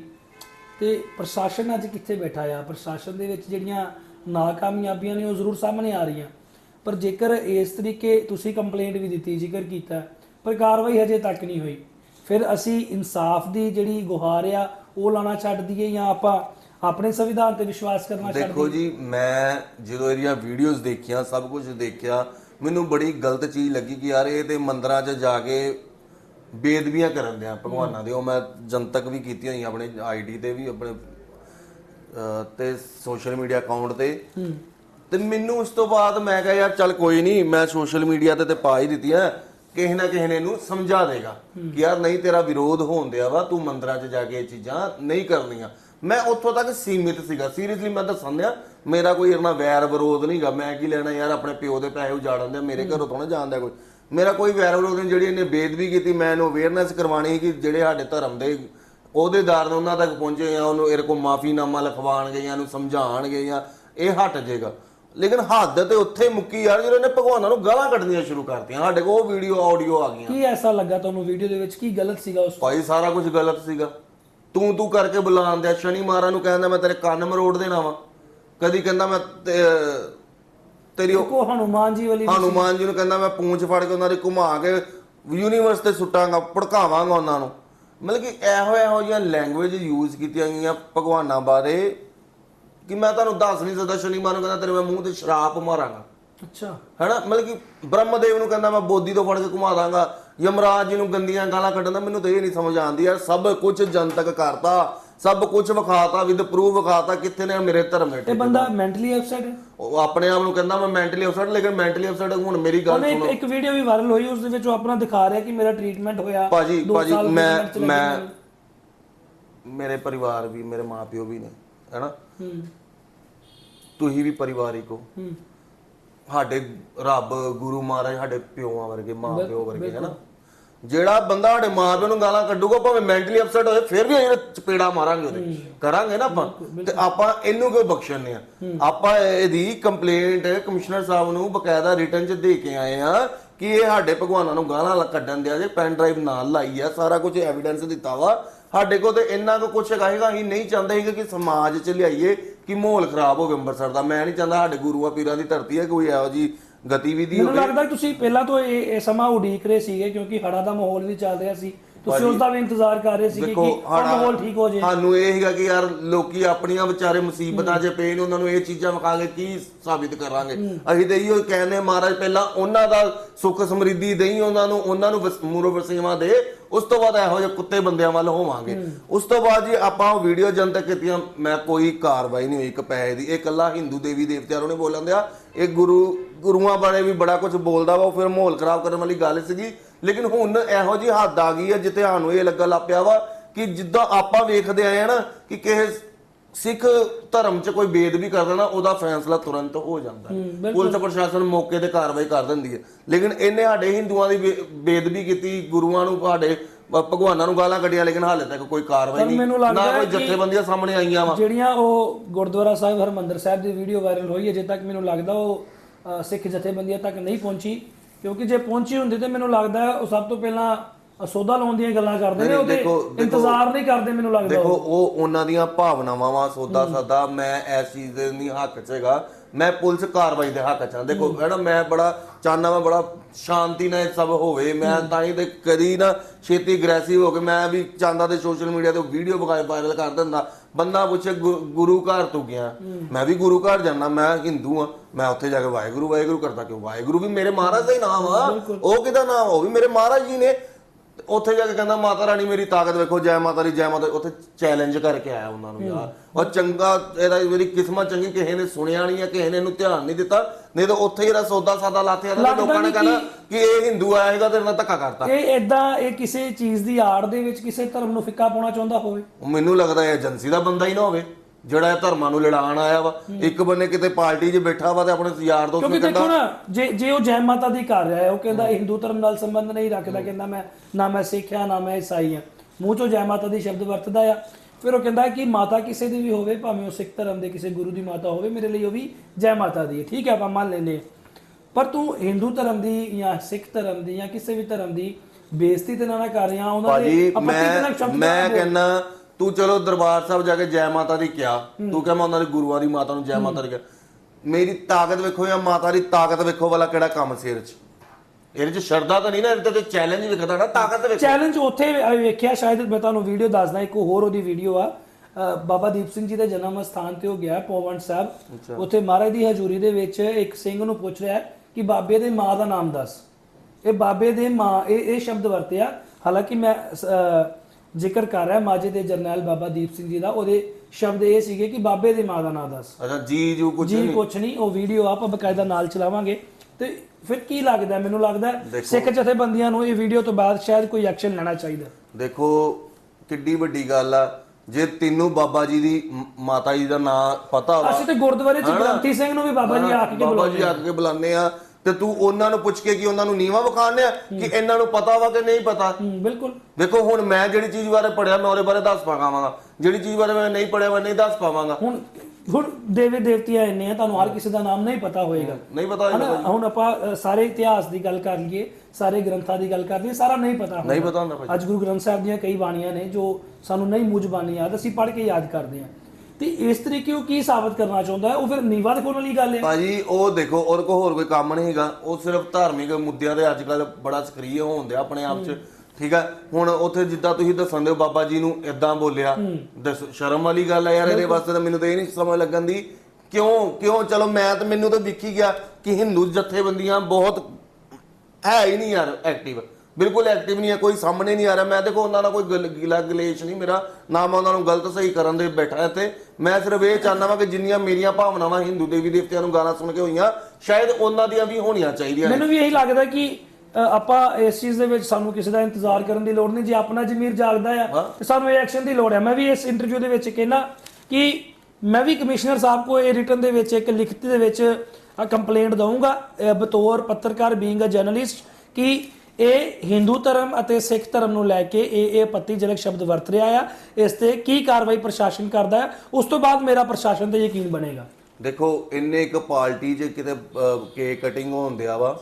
ਤੇ ਪ੍ਰਸ਼ਾਸਨ ਅੱਜ ਕਿੱਥੇ ਬੈਠਾ ਆ? ਪ੍ਰਸ਼ਾਸਨ ਦੇ ਵਿੱਚ ਜਿਹੜੀਆਂ ਨਾਕਾਮਯਾਬੀਆਂ ਨੇ ਉਹ ਜ਼ਰੂਰ ਸਾਹਮਣੇ ਆ ਰਹੀਆਂ। ਪਰ ਜੇਕਰ ਇਸ ਤਰੀਕੇ ਤੁਸੀਂ ਕੰਪਲੇਂਟ ਵੀ ਦਿੱਤੀ, ਜ਼ਿਕਰ ਕੀਤਾ, ਪਰ ਕਾਰਵਾਈ ਹਜੇ ਤੱਕ ਨਹੀਂ ਹੋਈ। ਫਿਰ ਅਸੀਂ ਇਨਸਾਫ ਦੀ ਜਿਹੜੀ ਗੁਹਾਰ ਆ, ਉਹ ਲਾਣਾ ਛੱਡ ਦਈਏ ਜਾਂ ਆਪਾਂ ਆਪਣੇ ਸੰਵਿਧਾਨ ਤੇ ਵਿਸ਼ਵਾਸ ਕਰਨਾ ਛੱਡ ਦੇਖੋ ਜੀ ਮੈਂ ਜਦੋਂ ਇਹਦੀਆਂ ਵੀਡੀਓਜ਼ ਦੇਖੀਆਂ ਸਭ ਕੁਝ ਦੇਖਿਆ ਮੈਨੂੰ ਬੜੀ ਗਲਤ ਚੀਜ਼ ਲੱਗੀ ਕਿ ਯਾਰ ਇਹ ਤੇ ਮੰਦਰਾਂ 'ਚ ਜਾ ਕੇ ਬੇਦਬੀਆਂ ਕਰਨ ਦਿਆਂ ਭਗਵਾਨਾਂ ਦੇ। ਉਹ ਮੈਂ ਜਨਤਕ ਵੀ ਕੀਤੀ ਹੋਈ ਆਪਣੇ ਆਈਡੀ ਤੇ ਵੀ ਆਪਣੇ ਤੇ ਸੋਸ਼ਲ ਮੀਡੀਆ ਅਕਾਊਂਟ ਤੇ। ਤੇ ਮੈਨੂੰ ਉਸ ਤੋਂ ਬਾਅਦ ਮੈਂ ਕਿਹਾ ਯਾਰ ਚੱਲ ਕੋਈ ਨਹੀਂ ਮੈਂ ਸੋਸ਼ਲ ਮੀਡੀਆ ਤੇ ਤੇ ਪਾ ਹੀ ਦਿੱਤੀਆਂ ਕਿਸੇ ਨਾ ਕਿਸੇ ਨੇ ਇਹਨੂੰ ਸਮਝਾ ਦੇਗਾ ਕਿ ਯਾਰ ਨਹੀਂ ਤੇਰਾ ਵਿਰੋਧ ਹੋਣ ਦਿਆ ਵਾ ਤੂੰ ਮੰਦਰਾਂ 'ਚ ਜਾ ਕੇ ਇਹ ਚੀਜ਼ਾਂ ਨਹੀਂ ਕਰਨੀਆਂ। ਮੈਂ ਉੱਥੋਂ ਤੱਕ ਸੀਮਿਤ ਸੀਗਾ। ਸੀਰੀਅਸਲੀ ਮੈਂ ਦੱਸਣ ਦਿਆ ਮੇਰਾ ਕੋਈ ਇਹਨਾਂ ਵੈਰ ਵਿਰੋਧ ਨਹੀਂਗਾ ਮੈਂ ਕੀ ਲੈਣਾ ਯਾਰ ਆਪਣੇ ਪਿਓ ਦੇ ਪੈਸੇ ਉਜਾੜਨ ਦੇ ਮੇਰੇ ਘਰੋਂ ਥੋੜਾ ਜਾਣਦਾ ਕੋਈ। ਮੇਰਾ ਕੋਈ ਵੈਰ ਵਿਰੋਧ ਨਹੀਂ ਜਿਹੜੀ ਇਹਨੇ ਬੇਦਬੀ ਕੀਤੀ ਮੈਂ ਇਹਨੂੰ ਅਵੇਅਰਨੈਸ ਕਰਵਾਣੀ ਕਿ ਜਿਹੜੇ ਸਾਡੇ ਧਰਮ ਦੇ ਅਹੁਦੇਦਾਰ ਨੇ ਉਹਨਾਂ ਤੱਕ ਪਹੁੰਚੇ ਆ ਉਹਨੂੰ ਇਹਦੇ ਕੋਲ ਮਾਫੀਨਾਮਾ ਲਿਖਵਾਉਣਗੇ ਜਾਂ ਉਹਨੂੰ ਸਮਝਾਉਣਗੇ ਜਾਂ ਇਹ ਹਟ ਜਾਏਗਾ ਲੇਕਿਨ ਹੱਦ ਤੇ ਉੱਥੇ ਮੁੱਕੀ ਯਾਰ ਜਦੋਂ ਇਹਨੇ ਭਗਵਾਨਾਂ ਨੂੰ ਗਾਲਾਂ ਕੱਢਣੀਆਂ ਸ਼ੁਰੂ ਕਰਤੀਆਂ ਸਾਡੇ ਕੋਲ ਉਹ ਵੀਡੀਓ ਆਡੀਓ ਆ ਗਈਆਂ। ਕੀ ਐਸਾ ਲੱਗਾ ਤੁਹਾਨੂੰ ਵੀਡੀਓ ਦੇ ਵਿੱਚ? ਕੀ ਗਲਤ ਸੀਗਾ ਉਸ ਭਾਈ ਸਾਰਾ ਕੁਝ ਗਲਤ ਸੀਗਾ। ਤੂੰ ਤੂੰ ਕਰਕੇ ਬੁਲਾਉਂਦੇ ਸ਼ਨੀ ਮਾਰਾ ਨੂੰ ਕਹਿੰਦਾ ਮੈਂ ਤੇਰੇ ਕੰਨ ਮਰੋੜ ਦੇਣਾ ਵਾ। ਕਦੀ ਕਹਿੰਦਾ ਮੈਂ ਤੇਰੀ ਉਹ ਕੋ ਹਨੂਮਾਨ ਜੀ ਵਾਲੀ ਹਨੂਮਾਨ ਜੀ ਨੂੰ ਕਹਿੰਦਾ ਮੈਂ ਪੂੰਛ ਫੜ ਕੇ ਉਹਨਾਂ ਦੀ ਘੁਮਾ ਕੇ ਯੂਨੀਵਰਸ ਤੇ ਸੁੱਟਾਂਗਾ ਭੜਕਾਵਾਂਗਾ ਉਹਨਾਂ ਨੂੰ। ਮਤਲਬ ਕਿ ਇਹੋ ਇਹੋ ਜਿਹੀਆਂ ਲੈਂਗੁਏਜ ਯੂਜ਼ ਕੀਤੀਆਂ ਗਈਆਂ ਭਗਵਾਨਾਂ ਬਾਰੇ ਕਿ ਮੈਂ ਤੁਹਾਨੂੰ ਦੱਸ ਨਹੀਂ ਸਕਦਾ ਸ਼ਨੀਵਾਰ ਨੂੰ ਕਹਿੰਦਾ ਤੇਰੇ ਮੈਂ ਮੂੰਹ ਤੇ ਸ਼ਰਾਪ ਮਾਰਾਂਗਾ। ਅੱਛਾ। ਹੈਨਾ? ਮਤਲਬ ਕਿ ਬ੍ਰਹਮਦੇਵ ਨੂੰ ਕਹਿੰਦਾ ਮੈਂ ਬੋਧੀ ਤੋਂ ਫੜ ਕੇ ਘੁਮਾ ਦਾਂਗਾ। ਯਮਰਾਜ ਜੀ ਨੂੰ ਗੰਦੀਆਂ ਗਾਲਾਂ ਕੱਢਣ ਦਾ ਮੈਨੂੰ ਤਾਂ ਇਹ ਨਹੀਂ ਸਮਝ ਆਉਂਦੀ ਯਾਰ। ਸਭ ਕੁਝ ਜਨਤਕ ਕਰਤਾ। ਸਭ ਕੁਝ ਵਿਖਾਤਾ ਵਿਦ ਪ੍ਰੂਫ ਵਿਖਾਤਾ ਕਿੱਥੇ ਨੇ ਮੇਰੇ ਧਰਮ ਇਹ ਦੇ ਬੰਦਾ ਮੈਂਟਲੀ ਅਪਸੈਟ ਹੈ? ਉਹ ਆਪਣੇ ਆਪ ਨੂੰ ਕਹਿੰਦਾ ਮੈਂ ਮੈਂਟਲੀ ਅਪਸੈਟ ਲੇਕਿਨ ਮੈਂਟਲੀ ਅਪਸੈਟ ਹੁਣ ਮੇਰੀ ਗੱਲ ਉਹਨੇ ਇੱਕ ਇੱਕ ਵੀਡੀਓ ਵੀ ਵਾਇਰਲ ਹੋਈ ਉਸ ਦੇ ਵਿੱਚ ਉਹ ਆਪਣਾ ਦਿਖਾ ਰਿਹਾ ਕਿ ਮੇਰਾ ਟ੍ਰੀਟਮੈਂਟ ਹੋਇਆ। ਭਾਜੀ ਦੋ ਭਾਜੀ ਸਾਲ ਮੈਂ ਲੱਗੇ ਮੈਂ ਮੈਨੂੰ। ਮੇਰੇ ਪਰਿਵਾਰ ਵੀ ਮੇਰੇ ਮਾਪਿਓ ਵੀ ਨੇ ਹੈਨਾ? ਹੂੰ। ਤੁਸੀਂ ਵੀ ਪਰਿਵਾਰਿਕ ਹੋ। ਹੂੰ। ਸਾਡੇ ਰੱਬ ਗੁਰੂ ਮਹਾਰਾਜ ਸਾਡੇ ਪਿਓਾਂ ਵਰਗੇ ਮਾਂ ਪਿਓ ਵਰਗੇ ਹੈਨਾ? ਜਿਹੜਾ ਬੰਦਾ ਸਾਡੇ ਮਾਂ ਪਿਓ ਨੂੰ ਗਾਲਾਂ ਕੱਢੂਗਾ ਭਾਵੇਂ ਮੈਂਟਲੀ ਅਪਸੈਟ ਹੋਏ ਫਿਰ ਵੀ ਅਸੀਂ ਚਪੇੜਾ ਮਾਰਾਂਗੇ ਉਹਦੇ ਕਰਾਂਗੇ ਨਾ ਆਪਾਂ। ਤੇ ਆਪਾਂ ਇਹਨੂੰ ਕਿਉਂ ਬਖਸ਼ਣਨੇ ਆ? ਆਪਾਂ ਇਹਦੀ ਕੰਪਲੇਂਟ ਕਮਿਸ਼ਨਰ ਸਾਹਿਬ ਨੂੰ ਬਕਾਇਦਾ ਰਿਟਰਨ ਚ ਦੇ ਕੇ ਆਏ ਆ ਕਿ ਇਹ ਸਾਡੇ ਭਗਵਾਨਾਂ ਨੂੰ ਗਾਲਾਂ ਕੱਢਣ ਦਿਆ ਜੇ ਪੈਨ ਡਰਾਈਵ ਨਾਲ ਲਾਈ ਆ ਸਾਰਾ ਕੁਝ ਐਵੀਡੈਂਸ ਦਿੱਤਾ ਵਾ। ਸਾਡੇ ਕੋਲ ਤੇ ਇੰਨਾ ਕੁ ਕੁਛ ਹੈਗਾ ਅਸੀਂ ਨਹੀਂ ਚਾਹੁੰਦੇ ਕਿ ਸਮਾਜ ਚ ਲਿਆਈਏ। ਕਿ ਮਾਹੌਲ ਖਰਾਬ ਹੋਵੇ ਅੰਮ੍ਰਿਤਸਰ ਦਾ। ਮੈਂ ਨਹੀਂ ਚਾਹੁੰਦਾ ਸਾਡੇ ਗੁਰੂਆਂ ਪੀਰਾਂ ਦੀ ਧਰਤੀ ਹੈ ਕੋਈ ਇਹੋ ਜੀ ਗਤੀਵਿਧੀ ਮੈਨੂੰ ਹੋਵੇ। ਲੱਗਦਾ ਤੁਸੀਂ ਪਹਿਲਾਂ ਤੋਂ ਇਹ ਇਹ ਸਮਾਂ ਉਡੀਕ ਰਹੇ ਸੀਗੇ ਕਿਉਂਕਿ ਹੜਾ ਦਾ ਮਾਹੌਲ ਵੀ ਚੱਲ ਰਿਹਾ ਸੀ। ਤੁਸੀਂ ਉਸ ਦਾ ਵੀ ਇੰਤਜ਼ਾਰ ਕਰ ਰਹੇ ਸੀਗੇ ਕਿ ਮਾਹੌਲ ਠੀਕ ਹੋ ਜਾਏ ਸਾਨੂੰ ਇਹ ਹੈਗਾ ਕਿ ਯਾਰ ਲੋਕੀ ਆਪਣੀਆਂ ਵਿਚਾਰੇ ਮੁਸੀਬਤਾਂ 'ਚ ਪਏ ਨੇ ਉਹਨਾਂ ਨੂੰ ਇਹ ਚੀਜ਼ਾਂ ਵਿਖਾ ਕੇ ਕੀ ਸਾਬਿਤ ਕਰਾਂਗੇ? ਅਸੀਂ ਤੇ ਇਹੋ ਕਹਿੰਦੇ ਮਹਾਰਾਜ ਪਹਿਲਾਂ ਉਹਨਾਂ ਦਾ ਸੁੱਖ ਸਮਰਿੱਧੀ ਦੇਈ ਉਹਨਾਂ ਨੂੰ ਉਹਨਾਂ ਨੂੰ ਮੂਰੋ ਵਸੀਵਾ ਦੇ। ਉਸ ਤੋਂ ਬਾਅਦ ਇਹੋ ਜਿਹੇ ਕੁੱਤੇ ਬੰਦਿਆਂ ਵੱਲ ਹੋਵਾਂਗੇ। ਉਸ ਤੋਂ ਬਾਅਦ ਜੀ ਆਪਾਂ ਉਹ ਵੀਡੀਓ ਜਨਤਕ ਕੀਤੀਆਂ ਮੈਂ ਕੋਈ ਕਾਰਵਾਈ ਨਹੀਂ ਹੋਈ ਇੱਕ ਪੈਸੇ ਦੀ। ਇਹ ਕੱਲਾ ਹਿੰਦੂ ਦੇਵੀ ਦੇਵਤਿਆਂ ਨੂੰ ਬੋਲਣ ਦਿਆ। ਇਹ ਗੁਰੂ ਗੁਰੂਆਂ ਬਾਰੇ ਵੀ ਬੜਾ ਕੁਝ ਬੋਲਦਾ ਵਾ ਉਹ ਫਿਰ ਮਾਹੌਲ ਖਰਾਬ ਕਰਨ ਵਾਲੀ ਗੱਲ ਸੀਗੀ। ਲੇਕਿਨ ਹੁਣ ਇਹੋ ਜੀ ਹੱਦ ਆ ਗਈ ਹੈ ਜਿੱਥੇ ਸਾਨੂੰ ਇਹ ਲੱਗਾ ਲੱਪਿਆ ਵਾ ਕਿ ਜਿੱਦਾਂ ਆਪਾਂ ਵੇਖਦੇ ਆਏ ਆ ਨਾ ਕਿ ਕਿਸੇ ਸਿੱਖ ਧਰਮ 'ਚ ਕੋਈ ਬੇਦਬੀ ਕਰਦਾ ਨਾ ਉਹਦਾ ਫੈਸਲਾ ਤੁਰੰਤ ਹੋ ਜਾਂਦਾ ਹੈ। ਹੂੰ। ਪੁਲਿਸ ਪ੍ਰਸ਼ਾਸਨ ਮੌਕੇ ਤੇ ਕਾਰਵਾਈ ਕਰ ਦਿੰਦੀ ਹੈ ਲੇਕਿਨ ਇਹਨੇ ਸਾਡੇ ਹਿੰਦੂਆਂ ਦੀ ਬੇ- ਬੇਦਬੀ ਕੀਤੀ ਗੁਰੂਆਂ ਨੂੰ ਸਾਡੇ ਭਗਵਾਨਾਂ ਨੂੰ ਗਾਲਾਂ ਕੱਢੀਆਂ ਲੇਕਿਨ ਹਾਲੇ ਤੱਕ ਕੋਈ ਕਾਰਵਾਈ ਨਹੀਂ ਨਾ ਹੈ ਕੋਈ ਜਥੇਬੰਦੀਆਂ ਸਾਹਮਣੇ ਆਈਆਂ ਵਾ ਜਿਹੜੀਆਂ ਉਹ ਗੁਰਦੁਆਰਾ ਸਾਹਿਬ ਹਰਮੰਦਰ ਸਾਹਿਬ ਦੀ ਵੀਡੀਓ ਵਾਇਰਲ ਹੋਈ ਅਜੇ ਤੱਕ ਮੈਨੂੰ ਲੱਗਦਾ ਉਹ ਸਿੱਖ ਜਥੇਬੰਦੀਆਂ ਤੱਕ ਨਹੀਂ ਪਹੁੰਚੀ ਕਿਉਂਕਿ ਜੇ ਪਹੁੰਚੀ ਹੁੰਦੀ ਤੇ ਮੈਨੂੰ ਲੱਗਦਾ ਉਹ ਸਭ ਤੋਂ ਪਹਿਲਾਂ ਸੌਦਾ ਲਾਉਣ ਦੀਆਂ ਗੱਲਾਂ ਕਰਦੇ ਨੇ ਉਹਦੇ ਇੰਤਜ਼ਾਰ ਨਹੀਂ ਕਰਦੇ ਮੈਨੂੰ ਲੱਗਦਾ ਦੇਖੋ ਉਹ। ਉਹ ਉਹਨਾਂ ਦੀਆਂ ਭਾਵਨਾਵਾਂ ਵਾ ਸੋਦਾ ਸਾਦਾ ਮੈਂ ਇਸ ਚੀਜ਼ ਦੇ ਨਹੀਂ ਹੱਕ 'ਚ ਹੈਗਾ। ਮੈਂ ਪੁਲਿਸ ਕਾਰਵਾਈ ਦੇ ਹੱਕ 'ਚ ਹਾਂ। ਦੇਖੋ ਮੈਡਮ ਮੈਂ ਬੜਾ ਚਾਹਨਾ ਵਾ ਬੜਾ ਸ਼ਾਂਤੀ ਨਾਲ ਸਭ ਹੋਵੇ। ਮੈਂ ਤਾਂ ਹੀ ਤੇ ਕਦੀ ਨਾ ਛੇਤੀ ਅਗਰੈਸਿਵ ਹੋ ਕੇ ਮੈਂ ਵੀ ਚਾਹੁੰਦਾ ਤੇ ਸੋਸ਼ਲ ਮੀਡੀਆ ਤੇ ਵੀਡੀਓ ਬਗਾਏ ਵਾਇਰਲ ਕਰ ਦਿੰਦਾ। ਬੰਦਾ ਪੁੱਛੇ ਗੁਰੂ ਘਰ ਤੂੰ ਗਿਆ ਮੈਂ ਵੀ ਗੁਰੂ ਘਰ ਜਾਣਾ ਮੈਂ ਹਿੰਦੂ ਆ ਮੈਂ ਉੱਥੇ ਜਾ ਕੇ ਵਾਹਿਗੁਰੂ ਵਾਹਿਗੁਰੂ ਕਰਦਾ ਕਿਉਂ? ਵਾਹਿਗੁਰੂ ਵੀ ਮੇਰੇ ਮਹਾਰਾਜ ਦਾ ਹੀ ਨਾਮ ਆ। ਉਹ ਕਿਹਦਾ ਨਾਮ? ਉਹ ਵੀ ਮੇਰੇ ਮਹਾਰਾਜ ਜੀ ਨੇ। ਤੇ ਉੱਥੇ ਜਾ ਕੇ ਕਹਿੰਦਾ ਮਾਤਾ ਰਾਣੀ ਮੇਰੀ ਤਾਕਤ ਵੇਖੋ ਜੈ ਮਾਤਾ ਦੀ ਜੈ ਮਾਤਾ ਦੀ। ਉੱਥੇ ਚੈਲੰਜ ਕਰਕੇ ਆਇਆ ਉਹਨਾਂ ਨੂੰ ਯਾਰ। ਉਹ ਚੰਗਾ ਇਹਦਾ ਮੇਰੀ ਕਿਸਮਤ ਚੰਗੀ ਕਿਸੇ ਨੇ ਸੁਣਿਆ ਨਹੀਂ ਆ ਕਿਸੇ ਨੇ ਇਹਨੂੰ ਧਿਆਨ ਨਹੀਂ ਦਿੱਤਾ। ਨਹੀਂ ਤਾਂ ਉੱਥੇ ਹੀ ਇਹਦਾ ਸੌਦਾ ਸਾਦਾ ਲਾਤੇ ਆ ਤੇ ਲੱਗਦਾ ਲੋਕਾਂ ਨੇ ਨਹੀਂ ਕਹਿਣਾ ਕਿ ਇਹ ਹਿੰਦੂ ਆਇਆ ਹੈਗਾ ਤੇ ਇਹਨਾਂ ਧੱਕਾ ਕਰਤਾ। ਇਹ ਇਦਾਂ ਇਹ ਕਿਸੇ ਚੀਜ਼ ਦੀ ਆੜ ਦੇ ਵਿੱਚ ਕਿਸੇ ਧਰਮ ਨੂੰ ਫਿੱਕਾ ਪਾਉਣਾ ਚਾਹੁੰਦਾ ਹੋਵੇ। ਮੈਨੂੰ ਲੱਗਦਾ ਇਹ ਏਜੰਸੀ ਦਾ ਬੰਦਾ ਹੀ ਨਾ ਹੋਵੇ। ਜਿਹੜਾ ਇਹ ਧਰਮਾਂ ਨੂੰ ਲੜਾਉਣ ਆਇਆ ਵਾ ਇੱਕ ਬੰਨੇ ਕਿਤੇ ਪਾਰਟੀ 'ਚ ਬੈਠਾ ਵਾ ਤੇ ਆਪਣੇ ਯਾਰ ਦੋਸਤ ਕਿਉਂਕਿ ਨੂੰ ਦੇਖੋ ਕਹਿੰਦਾ ਨਾ ਜੇ ਜੇ ਉਹ ਜੈ ਮਾਤਾ ਦੀ ਕਰ ਰਿਹਾ ਹੈ ਉਹ ਕਹਿੰਦਾ ਹਿੰਦੂ ਧਰਮ ਨਾਲ ਸੰਬੰਧ ਨਹੀਂ ਰੱਖਦਾ ਕਹਿੰਦਾ ਮੈਂ ਨਾ ਮੈਂ ਸਿੱਖ ਆ ਨਾ ਮੈਂ ਈਸਾਈ ਆ ਮੂੰਹ ਚੋਂ ਜੈ ਮਾਤਾ ਦੀ ਸ਼ਬਦ ਵਰਤਦਾ ਆ। ਫਿਰ ਉਹ ਕਹਿੰਦਾ ਕਿ ਮਾਤਾ ਕਿਸੇ ਦੀ ਵੀ ਹੋਵੇ ਭਾਵੇਂ ਉਹ ਸਿੱਖ ਧਰਮ ਦੇ ਕਿਸੇ ਗੁਰੂ ਦੀ ਮਾਤਾ ਹੋਵੇ ਮੇਰੇ ਲਈ ਉਹ ਵੀ ਜੈ ਮਾਤਾ ਦੀ ਹੈ। ਠੀਕ ਹੈ ਆਪਾਂ ਮੰਨ ਲੈਨੇ। ਪਰ ਤੂੰ ਹਿੰਦੂ ਧਰਮ ਦੀ ਜਾਂ ਸਿੱਖ ਧਰਮ ਦੀ ਜਾਂ ਕਿਸੇ ਵੀ ਧਰਮ ਦੀ ਬੇਇੱਜ਼ਤੀ ਤੇ ਨਾ ਕਰ ਰਿਹਾ ਉਹਨਾਂ ਭਾਜੀ ਆਪੱਤੀਜਨਕ ਮੈਂ ਸ਼ਬਦ ਮੈਂ। ਕਹਿੰਨਾ ਤੂੰ ਚਲੋ ਦਰਬਾਰ ਸਾਹਿਬ ਜਾ ਕੇ ਜੈ ਮਾਤਾ ਦੀ ਕਿਹਾ। ਤੂੰ ਕਹ ਮੈਂ ਉਹਨਾਂ ਦੀ ਗੁਰੂਆਂ ਦੀ ਮਾਤਾ ਨੂੰ ਜੈ ਮਾਤਾ ਦੀ ਕਿਹਾ। ਮੇਰੀ ਤਾਕਤ ਵੇਖੋ ਜਾਂ ਮਾਤਾ ਦੀ ਤਾਕਤ ਵੇਖੋ ਵਾਲਾ ਕਿਹੜਾ ਕੰਮ ਸੀ ਇਹਦੇ ਚ? ਇਹਦੇ ਚ ਸ਼ਰਧਾ ਤਾਂ ਨਹੀਂ ਨਾ ਇਹਦੇ ਤੇ ਚੈਲੰਜ ਵਿਖਦਾ ਨਾ ਤਾਕਤ ਵੇਖੋ। ਚੈਲੰਜ ਉੱਥੇ ਵੇਖਿਆ ਸ਼ਾਇਦ ਮੈਂ ਤੁਹਾਨੂੰ ਵੀਡੀਓ ਦੱਸਦਾ ਇੱਕ ਹੋਰ ਉਹਦੀ ਵੀਡੀਓ ਆ। ਬਾਬਾ ਦੀਪ ਸਿੰਘ ਜੀ ਦੇ ਜਨਮ ਸਥਾਨ ਤੇ ਉਹ ਗਿਆ ਪੌਵਨ ਸਾਹਿਬ। ਉੱਥੇ ਮਹਾਰਾਜ ਦੀ ਹਜ਼ੂਰੀ ਦੇ ਵਿੱਚ ਇੱਕ ਸਿੰਘ ਨੂੰ ਪੁੱਛ ਰਿਹਾ ਕਿ ਬਾਬੇ ਦੇ ਮਾਂ ਦਾ ਨਾਮ ਦੱਸ। ਇਹ ਬਾਬੇ ਦੇ ਮਾਂ ਇਹ ਇਹ ਸ਼ਬਦ ਵਰਤਿਆ। ਹਾਲਾਂਕਿ ਮੈਂ ਜ਼ਿਕਰ ਕਰ ਰਿਹਾ ਮਾਝੇ ਦੇ ਜਰਨੈਲ ਬਾਬਾ ਦੀਪ ਸਿੰਘ ਜੀ ਦਾ। ਉਹਦੇ ਸ਼ਬਦ ਇਹ ਸੀਗੇ ਕਿ ਬਾਬੇ ਦੇ ਮਾਂ ਦਾ ਨਾਮ ਦੱਸ। ਅੱਛਾ ਜੀ ਜੂ ਕੁਝ ਜੀ ਕੁਛ ਨਹੀਂ ਉਹ ਵੀਡੀਓ ਆਪਾਂ ਬਕਾਇਦਾ ਨਾਲ ਚਲਾਵਾਂਗੇ। ਤੇ ਫਿਰ ਕੀ ਲੱਗਦਾ? ਮੈਨੂੰ ਲੱਗਦਾ ਸਿੱਖ ਜਥੇਬੰਦੀਆਂ ਨੂੰ ਇਹ ਵੀਡੀਓ ਤੋਂ ਬਾਅਦ ਸ਼ਾਇਦ ਕੋਈ ਐਕਸ਼ਨ ਲੈਣਾ ਚਾਹੀਦਾ। ਦੇਖੋ ਕਿੱਡੀ ਵੱਡੀ ਗੱਲ ਆ। ਜੇ ਤੈਨੂੰ ਬਾਬਾ ਜੀ ਦੀ ਮਾਤਾ ਜੀ ਦਾ ਨਾਂ ਪਤਾ ਵਾ ਅਸੀਂ ਤੇ ਗੁਰਦੁਆਰੇ ਚ ਗ੍ਰੰਥੀ ਸਿੰਘ ਨੂੰ ਵੀ ਬਾਬਾ ਜੀ ਆ ਕੇ ਬਾਬਾ ਬੁਲਾਉਂਦੇ ਜੀ ਆ ਕੇ ਬੁਲਾਉਂਦੇ ਆ। ਤੇ ਤੂੰ ਉਹਨਾਂ ਨੂੰ ਪੁੱਛ ਕੇ ਕਿ ਉਹਨਾਂ ਨੂੰ ਨੀਵਾ ਵਿਖਾਣੇ ਆ ਕਿ ਇਹਨਾਂ ਨੂੰ ਪਤਾ ਵਾ ਕਿ ਨਹੀਂ ਪਤਾ? ਬਿਲਕੁਲ। ਵੇਖੋ ਹੁਣ ਮੈਂ ਜਿਹੜੀ ਚੀਜ਼ ਬਾਰੇ ਪੜਿਆ ਮੈਂ ਉਹਦੇ ਬਾਰੇ ਦੱਸ ਪਾਵਾਂਗਾ ਜਿਹੜੀ ਚੀਜ਼ ਬਾਰੇ ਮੈਂ ਨਹੀਂ ਪੜਿਆ ਮੈਂ ਨਹੀਂ ਦੱਸ ਪਾਵਾਂਗਾ ਹੁਣ ਹੁਣ ਦੇਵੇ ਦੇਵਤੀਆਂ ਇੰਨੇ ਆ ਤੁਹਾਨੂੰ ਹਰ ਕਿਸੇ ਦਾ ਨਾਮ ਨਹੀਂ ਪਤਾ ਹੋਏਗਾ। ਨਹੀਂ ਪਤਾ ਹਨਾ? ਹੁਣ ਆਪਾਂ ਸਾਰੇ ਇਤਿਹਾਸ ਦੀ ਗੱਲ ਕਰ ਲਈਏ ਸਾਰੇ ਗ੍ਰੰਥਾਂ ਦੀ ਗੱਲ ਕਰ ਲਈਏ ਸਾਰਾ ਨਹੀਂ ਪਤਾ ਨਹੀਂ ਪਤਾ ਹੁੰਦਾ ਭਾਈ ਅੱਜ ਗੁਰੂ ਗ੍ਰੰਥ ਸਾਹਿਬ ਦੀਆਂ ਕਈ ਬਾਣੀਆਂ ਨੇ ਜੋ ਸਾਨੂੰ ਨਹੀਂ ਮੂੰਹ ਜ਼ਬਾਨੀ ਯਾਦ ਅਸੀਂ ਪੜ੍ਹ ਕੇ ਯਾਦ ਕਰਦੇ ਹਾਂ। ਤੇ ਇਸ ਤਰੀਕੇ ਉਹ ਕੀ ਸਾਬਤ ਕਰਨਾ ਚਾਹੁੰਦਾ ਹੈ? ਉਹ ਫਿਰ ਨੀਵਾ ਦਿਖਾਉਣ ਵਾਲੀ ਗੱਲ ਹੈ। ਭਾਜੀ ਉਹ ਦੇਖੋ ਉਹਦੇ ਕੋਲ ਹੋਰ ਕੋਈ ਕੰਮ ਨਹੀਂ ਹੈਗਾ। ਉਹ ਸਿਰਫ ਧਾਰਮਿਕ ਮੁੱਦਿਆਂ ਦੇ ਅੱਜ ਕੱਲ ਬੜਾ ਸਕਰੀਏ ਹੋਣ ਆਪਣੇ ਆਪ 'ਚ। ਠੀਕ ਹੈ ਹੁਣ ਉੱਥੇ ਜਿੱਦਾਂ ਤੁਸੀਂ ਦੱਸਣ ਦੇ ਬਾਬਾ ਜੀ ਨੂੰ ਇਦਾਂ ਬੋਲਿਆ। ਦੱਸੋ ਸ਼ਰਮ ਵਾਲੀ ਗੱਲ ਹੈ ਯਾਰ ਇਹਦੇ ਵਾਸਤੇ ਤਾਂ ਮੈਨੂੰ ਤਾਂ ਇਹ ਨਹੀਂ ਸਮਝ ਲੱਗਣ ਦੀ। ਕਿਉਂ? ਕਿਉਂ? ਚਲੋ ਮੈਂ ਤਾਂ ਮੈਨੂੰ ਤਾਂ ਹੀ ਗਿਆ ਕਿ ਹਿੰਦੂ ਜਥੇਬੰਦੀਆਂ ਬਹੁਤ ਹੈ ਹੀ ਨਹੀਂ ਯਾਰ ਐਕਟਿਵ। ਬਿਲਕੁਲ ਐਕਟਿਵ ਨਹੀਂ ਹੈ ਕੋਈ ਸਾਹਮਣੇ ਨਹੀਂ ਆ ਰਿਹਾ। ਮੈਂ ਦੇਖੋ ਉਹਨਾਂ ਦਾ ਕੋਈ ਗਿਲ- ਗਿਲਾ ਗਲੇਸ਼ ਨਹੀਂ ਮੇਰਾ। ਨਾ ਮੈਂ ਉਹਨਾਂ ਨੂੰ ਗਲਤ ਸਹੀ ਕਰਨ ਦੇ ਬੈਠਾ ਇੱਥੇ। ਮੈਂ ਸਿਰਫ ਇਹ ਚਾਹੁੰਦਾ ਵਾਂ ਕਿ ਜਿੰਨੀਆਂ ਮੇਰੀਆਂ ਭਾਵਨਾਵਾਂ ਹਿੰਦੂ ਦੇਵੀ ਦੇਵਤਿਆਂ ਨੂੰ ਗਾਲਾਂ ਸੁਣ ਕੇ ਹੋਈਆਂ ਸ਼ਾਇਦ ਉਹਨਾਂ ਦੀਆਂ ਵੀ ਹੋਣੀਆਂ ਚਾਹੀਦੀਆਂ ਮੈਨੂੰ ਵੀ ਇਹੀ ਲੱਗਦਾ ਕਿ ਆਪਾਂ ਇਸ ਚੀਜ਼ ਦੇ ਵਿੱਚ ਸਾਨੂੰ ਕਿਸੇ ਦਾ ਇੰਤਜ਼ਾਰ ਕਰਨ ਦੀ ਲੋੜ ਨਹੀਂ। ਜੇ ਆਪਣਾ ਜ਼ਮੀਰ ਜਾਗਦਾ ਆ ਤੇ ਸਾਨੂੰ ਇਹ ਐਕਸ਼ਨ ਦੀ ਲੋੜ ਹੈ ਮੈਂ ਵੀ ਇਸ ਇੰਟਰਵਿਊ ਦੇ ਵਿੱਚ ਕਹਿਣਾ ਕਿ ਮੈਂ ਵੀ ਕਮਿਸ਼ਨਰ ਸਾਹਿਬ ਕੋ ਇਹ ਰਿਟਨ ਦੇ ਵਿੱਚ ਇੱਕ ਲਿਖਤੀ ਦੇ ਵਿੱਚ ਕੰਪਲੇਂਟ ਦਊਂਗਾ ਬਤੌਰ ਪੱਤਰਕਾਰ ਬੀਇੰਗ ਅ ਜਰਨਲਿਸਟ ਕਿ ਇਹ ਹਿੰਦੂ ਧਰਮ ਅਤੇ ਸਿੱਖ ਧਰਮ ਨੂੰ ਲੈ ਕੇ ਇਹ ਇਹ ਪੱਤੀਜਨਕ ਸ਼ਬਦ ਵਰਤ ਰਿਹਾ ਆ। ਇਸ ਤੇ ਕੀ ਕਾਰਵਾਈ ਪ੍ਰਸ਼ਾਸਨ ਕਰਦਾ ਹੈ ਉਸ ਤੋਂ ਬਾਅਦ ਮੇਰਾ ਪ੍ਰਸ਼ਾਸਨ ਤੇ ਯਕੀਨ ਬਣੇਗਾ। ਦੇਖੋ ਇੰਨੇ ਇੱਕ ਪਾਰਟੀ 'ਚ ਕਿਤੇ ਕੇਕ ਕਟਿੰਗ ਹੋਣ ਦਿਆ ਵਾ।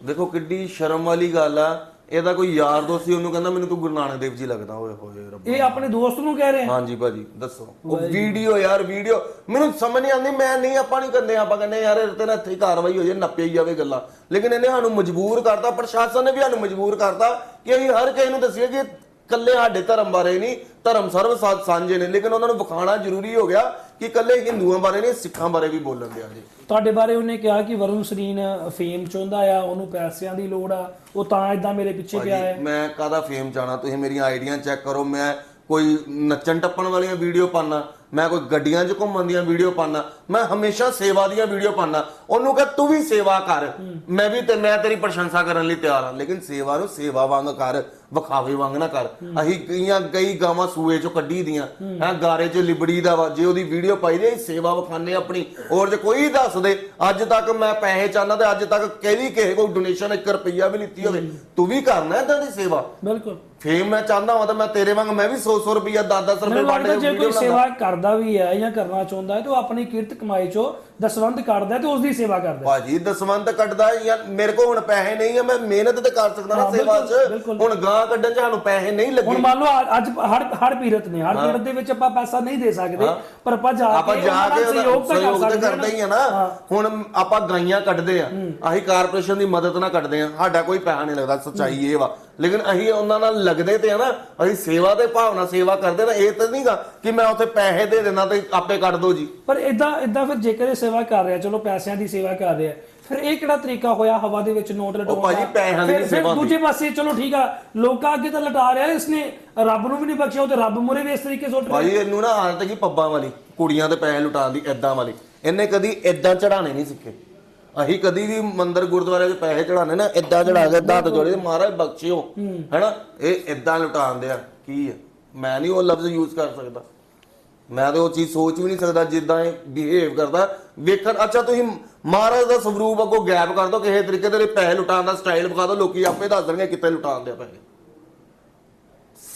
ਦੇਖੋ ਕਿੱਡੀ ਸ਼ਰਮ ਵਾਲੀ ਗੱਲ ਆ। ਇਹਦਾ ਕੋਈ ਯਾਰ ਦੋਸਤ ਸੀ ਉਹਨੂੰ ਕਹਿੰਦਾ ਮੈਨੂੰ ਤੂੰ ਗੁਰੂ ਨਾਨਕ ਦੇਵ ਜੀ ਲੱਗਦਾ ਓਏ ਹੋਏ ਰੱਬ। ਇਹ ਆਪਣੇ ਦੋਸਤ ਨੂੰ ਕਹਿ ਰਹੇ ਆ ਹਾਂਜੀ ਭਾਜੀ ਦੱਸੋ। ਉਹ ਵੀਡੀਓ ਯਾਰ ਵੀਡੀਓ। ਮੈਨੂੰ ਸਮਝ ਨਹੀਂ ਆਉਂਦੀ ਮੈਂ ਨਹੀਂ ਆਪਾਂ ਨਹੀਂ ਕਰਦੇ ਆਪਾਂ ਕਹਿੰਦੇ ਯਾਰ ਇਹਦੇ ਤੇ ਨਾ ਇੱਥੇ ਕਾਰਵਾਈ ਹੋ ਜਾਏ ਨੱਪੇ ਹੀ ਜਾਵੇ ਗੱਲਾਂ। ਲੇਕਿਨ ਇਹਨੇ ਸਾਨੂੰ ਮਜਬੂਰ ਕਰਤਾ ਪ੍ਰਸ਼ਾਸਨ ਨੇ ਵੀ ਸਾਨੂੰ ਮਜਬੂਰ ਕਰਤਾ ਕਿ ਅਸੀਂ ਹਰ ਕਿਸੇ ਨੂੰ ਦੱਸੀਏ ਕਿ ਕੱਲੇ ਸਾਡੇ ਧਰਮ ਬਾਰੇ ਨਹੀਂ ਧਰਮ ਸਰਵ ਸਾ- ਸਾਂਝੇ ਨੇ ਲੇਕਿਨ ਉਹਨਾਂ ਨੂੰ ਵਿਖਾਣਾ ਜ਼ਰੂਰੀ ਹੋ ਗਿਆ ਕਿ ਕੱਲੇ ਹਿੰਦੂਆਂ ਬਾਰੇ ਨਹੀਂ ਸਿੱਖਾਂ ਬਾਰੇ ਵੀ ਬੋਲਣ ਦਿਆ ਜੀ ਤੁਹਾਡੇ ਬਾਰੇ ਉਹਨੇ ਕਿਹਾ ਕਿ ਵਰੁਣ ਸਰੀਨ ਫੇਮ ਚਾਹੁੰਦਾ ਆ ਉਹਨੂੰ ਪੈਸਿਆਂ ਦੀ ਲੋੜ ਆ ਉਹ ਤਾਂ ਇਦਾਂ ਮੇਰੇ ਪਿੱਛੇ ਪਿਆ ਹੈ। ਮੈਂ ਕਾਹਦਾ ਫੇਮ ਚਾਹਣਾ? ਤੁਸੀਂ ਮੇਰੀਆਂ ਆਈਡੀਆਂ ਚੈੱਕ ਕਰੋ ਮੈਂ ਕੋਈ ਨੱਚਣ ਟੱਪਣ ਵਾਲੀਆਂ ਵੀਡੀਓ ਪਾਣਾ ਮੈਂ ਕੋਈ ਗੱਡੀਆਂ 'ਚ ਘੁੰਮਣ ਦੀਆਂ ਵੀਡੀਓ ਪਾਣਾ ਮੈਂ ਹਮੇਸ਼ਾ ਸੇਵਾ ਦੀਆਂ ਵੀਡੀਓ ਪਾਣਾ ਉਹਨੂੰ ਕਹ ਤੂੰ ਵੀ ਸੇਵਾ ਕਰ। ਮੈਂ ਵੀ ਤੇ ਮੈਂ ਤੇਰੀ ਪ੍ਰਸ਼ੰਸਾ ਕਰਨ ਲਈ ਤਿਆਰ ਹਾਂ। ਲੇਕਿਨ ਸੇਵਾ ਨੂੰ ਸੇਵਾ ਵਾਂਗ ਕਰ ਵਿਖਾਵੇ ਵਾਂਗ ਨਾ ਕਰ। ਅਸੀਂ ਕਈਆਂ ਕਈ ਗਾਵਾਂ ਸੂਏ ਚੋਂ ਕੱਢੀ ਦੀਆਂ। ਹੈ। ਗਾਰੇ 'ਚ ਲਿਬੜੀ ਦਾ ਵਾ ਜੇ ਉਹਦੀ ਵੀਡੀਓ ਪਾਈ ਦੀ ਸੇਵਾ ਵਿਖਾਣੇ ਆਪਣੀ। ਔਰ ਜੇ ਕੋਈ ਦੱਸ ਦੇ ਅੱਜ ਤੱਕ ਮੈਂ ਪੈਸੇ ਚਾਹਨਾ ਤੇ ਅੱਜ ਤੱਕ ਕਿਹਦੀ ਕਿਸੇ ਕੋਲ ਡੋਨੇਸ਼ਨ 1 ਰੁਪਈਆ ਵੀ ਲਿੱਤੀ ਹੋਵੇ। ਤੂੰ ਵੀ ਕਰਨਾ ਇਦਾਂ ਦੀ ਸੇਵਾ? ਬਿਲਕੁਲ। ਫੇਮ ਮੈਂ ਚਾਹੁੰਦਾ ਹਾਂ ਤਾਂ ਮੈਂ ਤੇਰੇ ਵਾਂਗ ਮੈਂ ਵੀ 100 100 ਰੁਪਈਆ 10 10 ਰੁਪਏ ਵੰਡ ਜੇ ਕੋਈ ਸੇਵਾ ਕਰਦਾ ਵੀ ਹੈ ਜਾਂ ਕਰਨਾ ਚਾਹੁੰਦਾ ਹੈ ਤੇ ਉਹ ਆਪਣੀ ਕਿਰਤ ਕਮਾਈ ਚੋਂ ਦਸਵੰਧ ਕੱਢਦਾ ਤੇ ਉਸ ਦੀ ਸੇਵਾ ਕਰਦਾ। ਭਾਜੀ ਦਸਵੰਤ ਕੱਢਦਾ ਯਾਰ ਮੇਰੇ ਕੋਲ ਹੁਣ ਪੈਸੇ ਨਹੀਂ ਆ ਮੈਂ ਮਿਹਨਤ ਤੇ ਕਰ ਸਕਦਾ ਨਾ ਹਾਂ, ਸੇਵਾ ਬਿਲਕੁਲ, 'ਚ। ਬਿਲਕੁਲ। ਹੁਣ ਗਾਂ ਕੱਢਣ 'ਚ ਸਾਨੂੰ ਪੈਸੇ ਨਹੀਂ ਹੁਣ ਲੱਗੇ ਮੰਨ ਲਓ ਅੱਜ ਹੜ ਹੜ ਪੀਰਤ ਨੇ ਹੜ ਪੀਰਤ ਦੇ ਵਿੱਚ ਆਪਾਂ ਪੈਸਾ ਨਹੀਂ ਦੇ ਸਕਦੇ ਪਰ ਆਪਾਂ ਜਾ ਆਪਾਂ ਕੇ ਜਾ ਉਹਨਾਂ ਕੇ ਨਾਲ ਉਹਦਾ ਸਹਿਯੋਗ ਤਾਂ ਕਰ ਸਹਿਯੋਗ ਤਾਂ ਸਕਦੇ ਕਰਦੇ ਹੀ ਆ ਨਾ। ਹੁਣ ਆਪਾਂ ਗਾਈਆਂ ਕੱਢਦੇ ਆ। ਅਸੀਂ ਕਾਰਪੋਰੇਸ਼ਨ ਦੀ ਮਦਦ ਨਾਲ ਕੱਢਦੇ ਆ। ਸਾਡਾ ਕੋਈ ਪੈਸਾ ਨਹੀਂ ਲੱਗਦਾ ਸੱਚਾਈ ਇਹ ਵਾ। ਲੇਕਿਨ ਅਸੀਂ ਉਹਨਾਂ ਨਾਲ ਲੱਗਦੇ ਤੇ ਆ ਨਾ ਅਸੀਂ ਸੇਵਾ ਦੇ ਭਾਵਨਾ ਸੇਵਾ ਕਰਦੇ ਨਾ ਇਹ ਤਾਂ ਨਹੀਂਗਾ ਕਿ ਮੈਂ ਉੱਥੇ ਪੈਸੇ ਦੇ ਦੇਣਾ ਤੇ ਆਪੇ ਕੱਢ ਦੋ ਜੀ। ਪਰ ਇਦਾਂ ਇਦਾਂ ਫਿਰ ਜੇਕਰ ਇਹ ਸੇਵਾ ਕਰ ਰਿਹਾ ਚਲੋ ਪੈਸਿਆਂ ਦੀ ਸੇਵਾ ਕਰ ਰਿਹਾ ਫਿਰ ਇਹ ਕਿਹੜਾ ਤਰੀਕਾ ਹੋਇਆ ਹਵਾ ਦੇ ਵਿੱਚ ਨੋਟ ਲਟਾਉਣ ਦਾ ਭਾਜੀ, ਪੈਸਿਆਂ ਦੀ ਸੇਵਾ। ਦੂਜੇ ਪਾਸੇ ਚਲੋ ਠੀਕ ਆ ਲੋਕਾਂ ਅੱਗੇ ਤਾਂ ਲਟਾ ਰਿਹਾ ਇਸਨੇ ਰੱਬ ਨੂੰ ਵੀ ਨਹੀਂ ਬਖਸ਼ਿਆ ਉਹ ਤੇ ਰੱਬ ਮੁਰੇ ਵੀ ਇਸ ਤਰੀਕੇ ਸੁੱਟ ਰਿਹਾ। ਭਾਜੀ ਇਹਨੂੰ ਨਾ ਆਦਤ ਹੈਗੀ ਪੱਬਾਂ ਵਾਲੀ ਕੁੜੀਆਂ ਦੇ ਪੈਸੇ ਲੁਟਾਉਣ ਦੀ ਐਦਾਂ ਵਾਲੀ। ਇਹਨੇ ਕਦੀ ਐਦਾਂ ਚੜਾਣੇ ਨਹੀਂ ਸਿੱਖੇ। ਅਸੀਂ ਕਦੀ ਵੀ ਮੰਦਰ ਗੁਰਦੁਆਰੇ 'ਚ ਪੈਸੇ ਚੜਾਣੇ ਨਾ ਐਦਾਂ ਚੜਾ ਕੇ ਹੱਥ ਜੋੜੇ ਤੇ ਮਹਾਰਾਜ ਬਖਸ਼ਿਓ ਹੈਨਾ? ਇਹ ਐਦਾਂ ਲੁਟਾਉਂਦੇ ਆ। ਕੀ ਆ? ਮੈਂ ਨਹੀਂ ਉਹ ਲਫ਼ਜ਼ ਯੂਜ਼ ਕਰ ਸਕਦਾ। ਮੈਂ ਤਾਂ ਉਹ ਚੀਜ਼ ਸੋਚ ਵੀ ਨਹੀਂ ਸਕਦਾ ਜਿੱਦਾਂ ਇਹ ਬਿਹੇਵ ਕਰਦਾ। ਵੇਖਣ ਅੱਛਾ ਤੁਸੀਂ ਮਹਾਰਾਜ ਦਾ ਸਵਰੂਪ ਅੱਗੋਂ ਗੈਪ ਕਰ ਦੋ ਕਿਸੇ ਤਰੀਕੇ ਦੇ ਪੈਸੇ ਲੁਟਾਉਣ ਦਾ ਸਟਾਈਲ ਵਿਖਾ ਦਿਓ ਲੋਕੀ ਆਪੇ ਦੱਸ ਦੇਣਗੇ ਕਿੱਥੇ ਲੁਟਾਉਂਦੇ ਆ ਪੈਸੇ।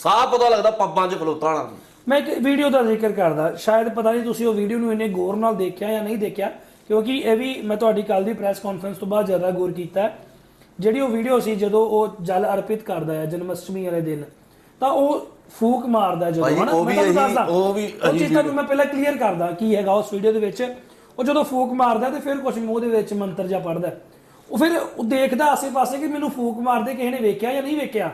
ਸਾਹ ਪਤਾ ਲੱਗਦਾ ਪੱਬਾਂ 'ਚ ਖਲੋਤਾ ਹੋਣਾ। ਮੈਂ ਇੱਕ ਵੀਡੀਓ ਦਾ ਜ਼ਿਕਰ ਕਰਦਾ। ਸ਼ਾਇਦ ਪਤਾ ਨਹੀਂ ਤੁਸੀਂ ਉਹ ਵੀਡੀਓ ਨੂੰ ਇੰਨੇ ਗੌਰ ਨਾਲ ਦੇਖਿਆ ਜਾਂ ਨਹੀਂ ਦੇਖਿਆ। ਕਿਉਂਕਿ ਇਹ ਵੀ ਮੈਂ ਤੁਹਾਡੀ ਕੱਲ ਦੀ ਪ੍ਰੈਸ ਕਾਨਫਰੰਸ ਤੋਂ ਬਾਅਦ ਜ਼ਿਆਦਾ ਗੌਰ ਕੀਤਾ। ਜਿਹੜੀ ਉਹ ਵੀਡੀਓ ਸੀ ਜਦੋਂ ਉਹ ਜਲ ਅਰਪਿਤ ਕਰਦਾ ਹੈ ਜਨਮ ਅਸ਼ਟਮੀ ਵਾਲੇ ਦਿਨ ਤਾਂ ਉਹ ਫੂਕ ਮਾਰਦਾ ਜਦੋਂ ਹਨਾ? ਉਹ ਵੀ ਉਹ ਵੀ ਉਹ ਚੀਜ਼ ਤੁਹਾਨੂੰ ਮੈਂ ਪਹਿਲਾਂ ਕਲੀਅਰ ਕਰਦਾ ਕੀ ਹੈਗਾ ਉਸ ਵੀਡੀਓ ਦੇ ਵਿੱਚ। ਉਹ ਜਦੋਂ ਫੂਕ ਮਾਰਦਾ ਤੇ ਫਿਰ ਕੁਝ ਮੂੰਹ ਦੇ ਵਿੱਚ ਮੰਤਰ ਜਾਂ ਪੜਦਾ ਉਹ ਫਿਰ ਉਹ ਦੇਖਦਾ ਆਸੇ-ਪਾਸੇ ਕਿ ਮੈਨੂੰ ਫੂਕ ਮਾਰਦੇ ਕਿਸੇ ਨੇ ਵੇਖਿਆ ਜਾਂ ਨਹੀਂ ਵੇਖਿਆ।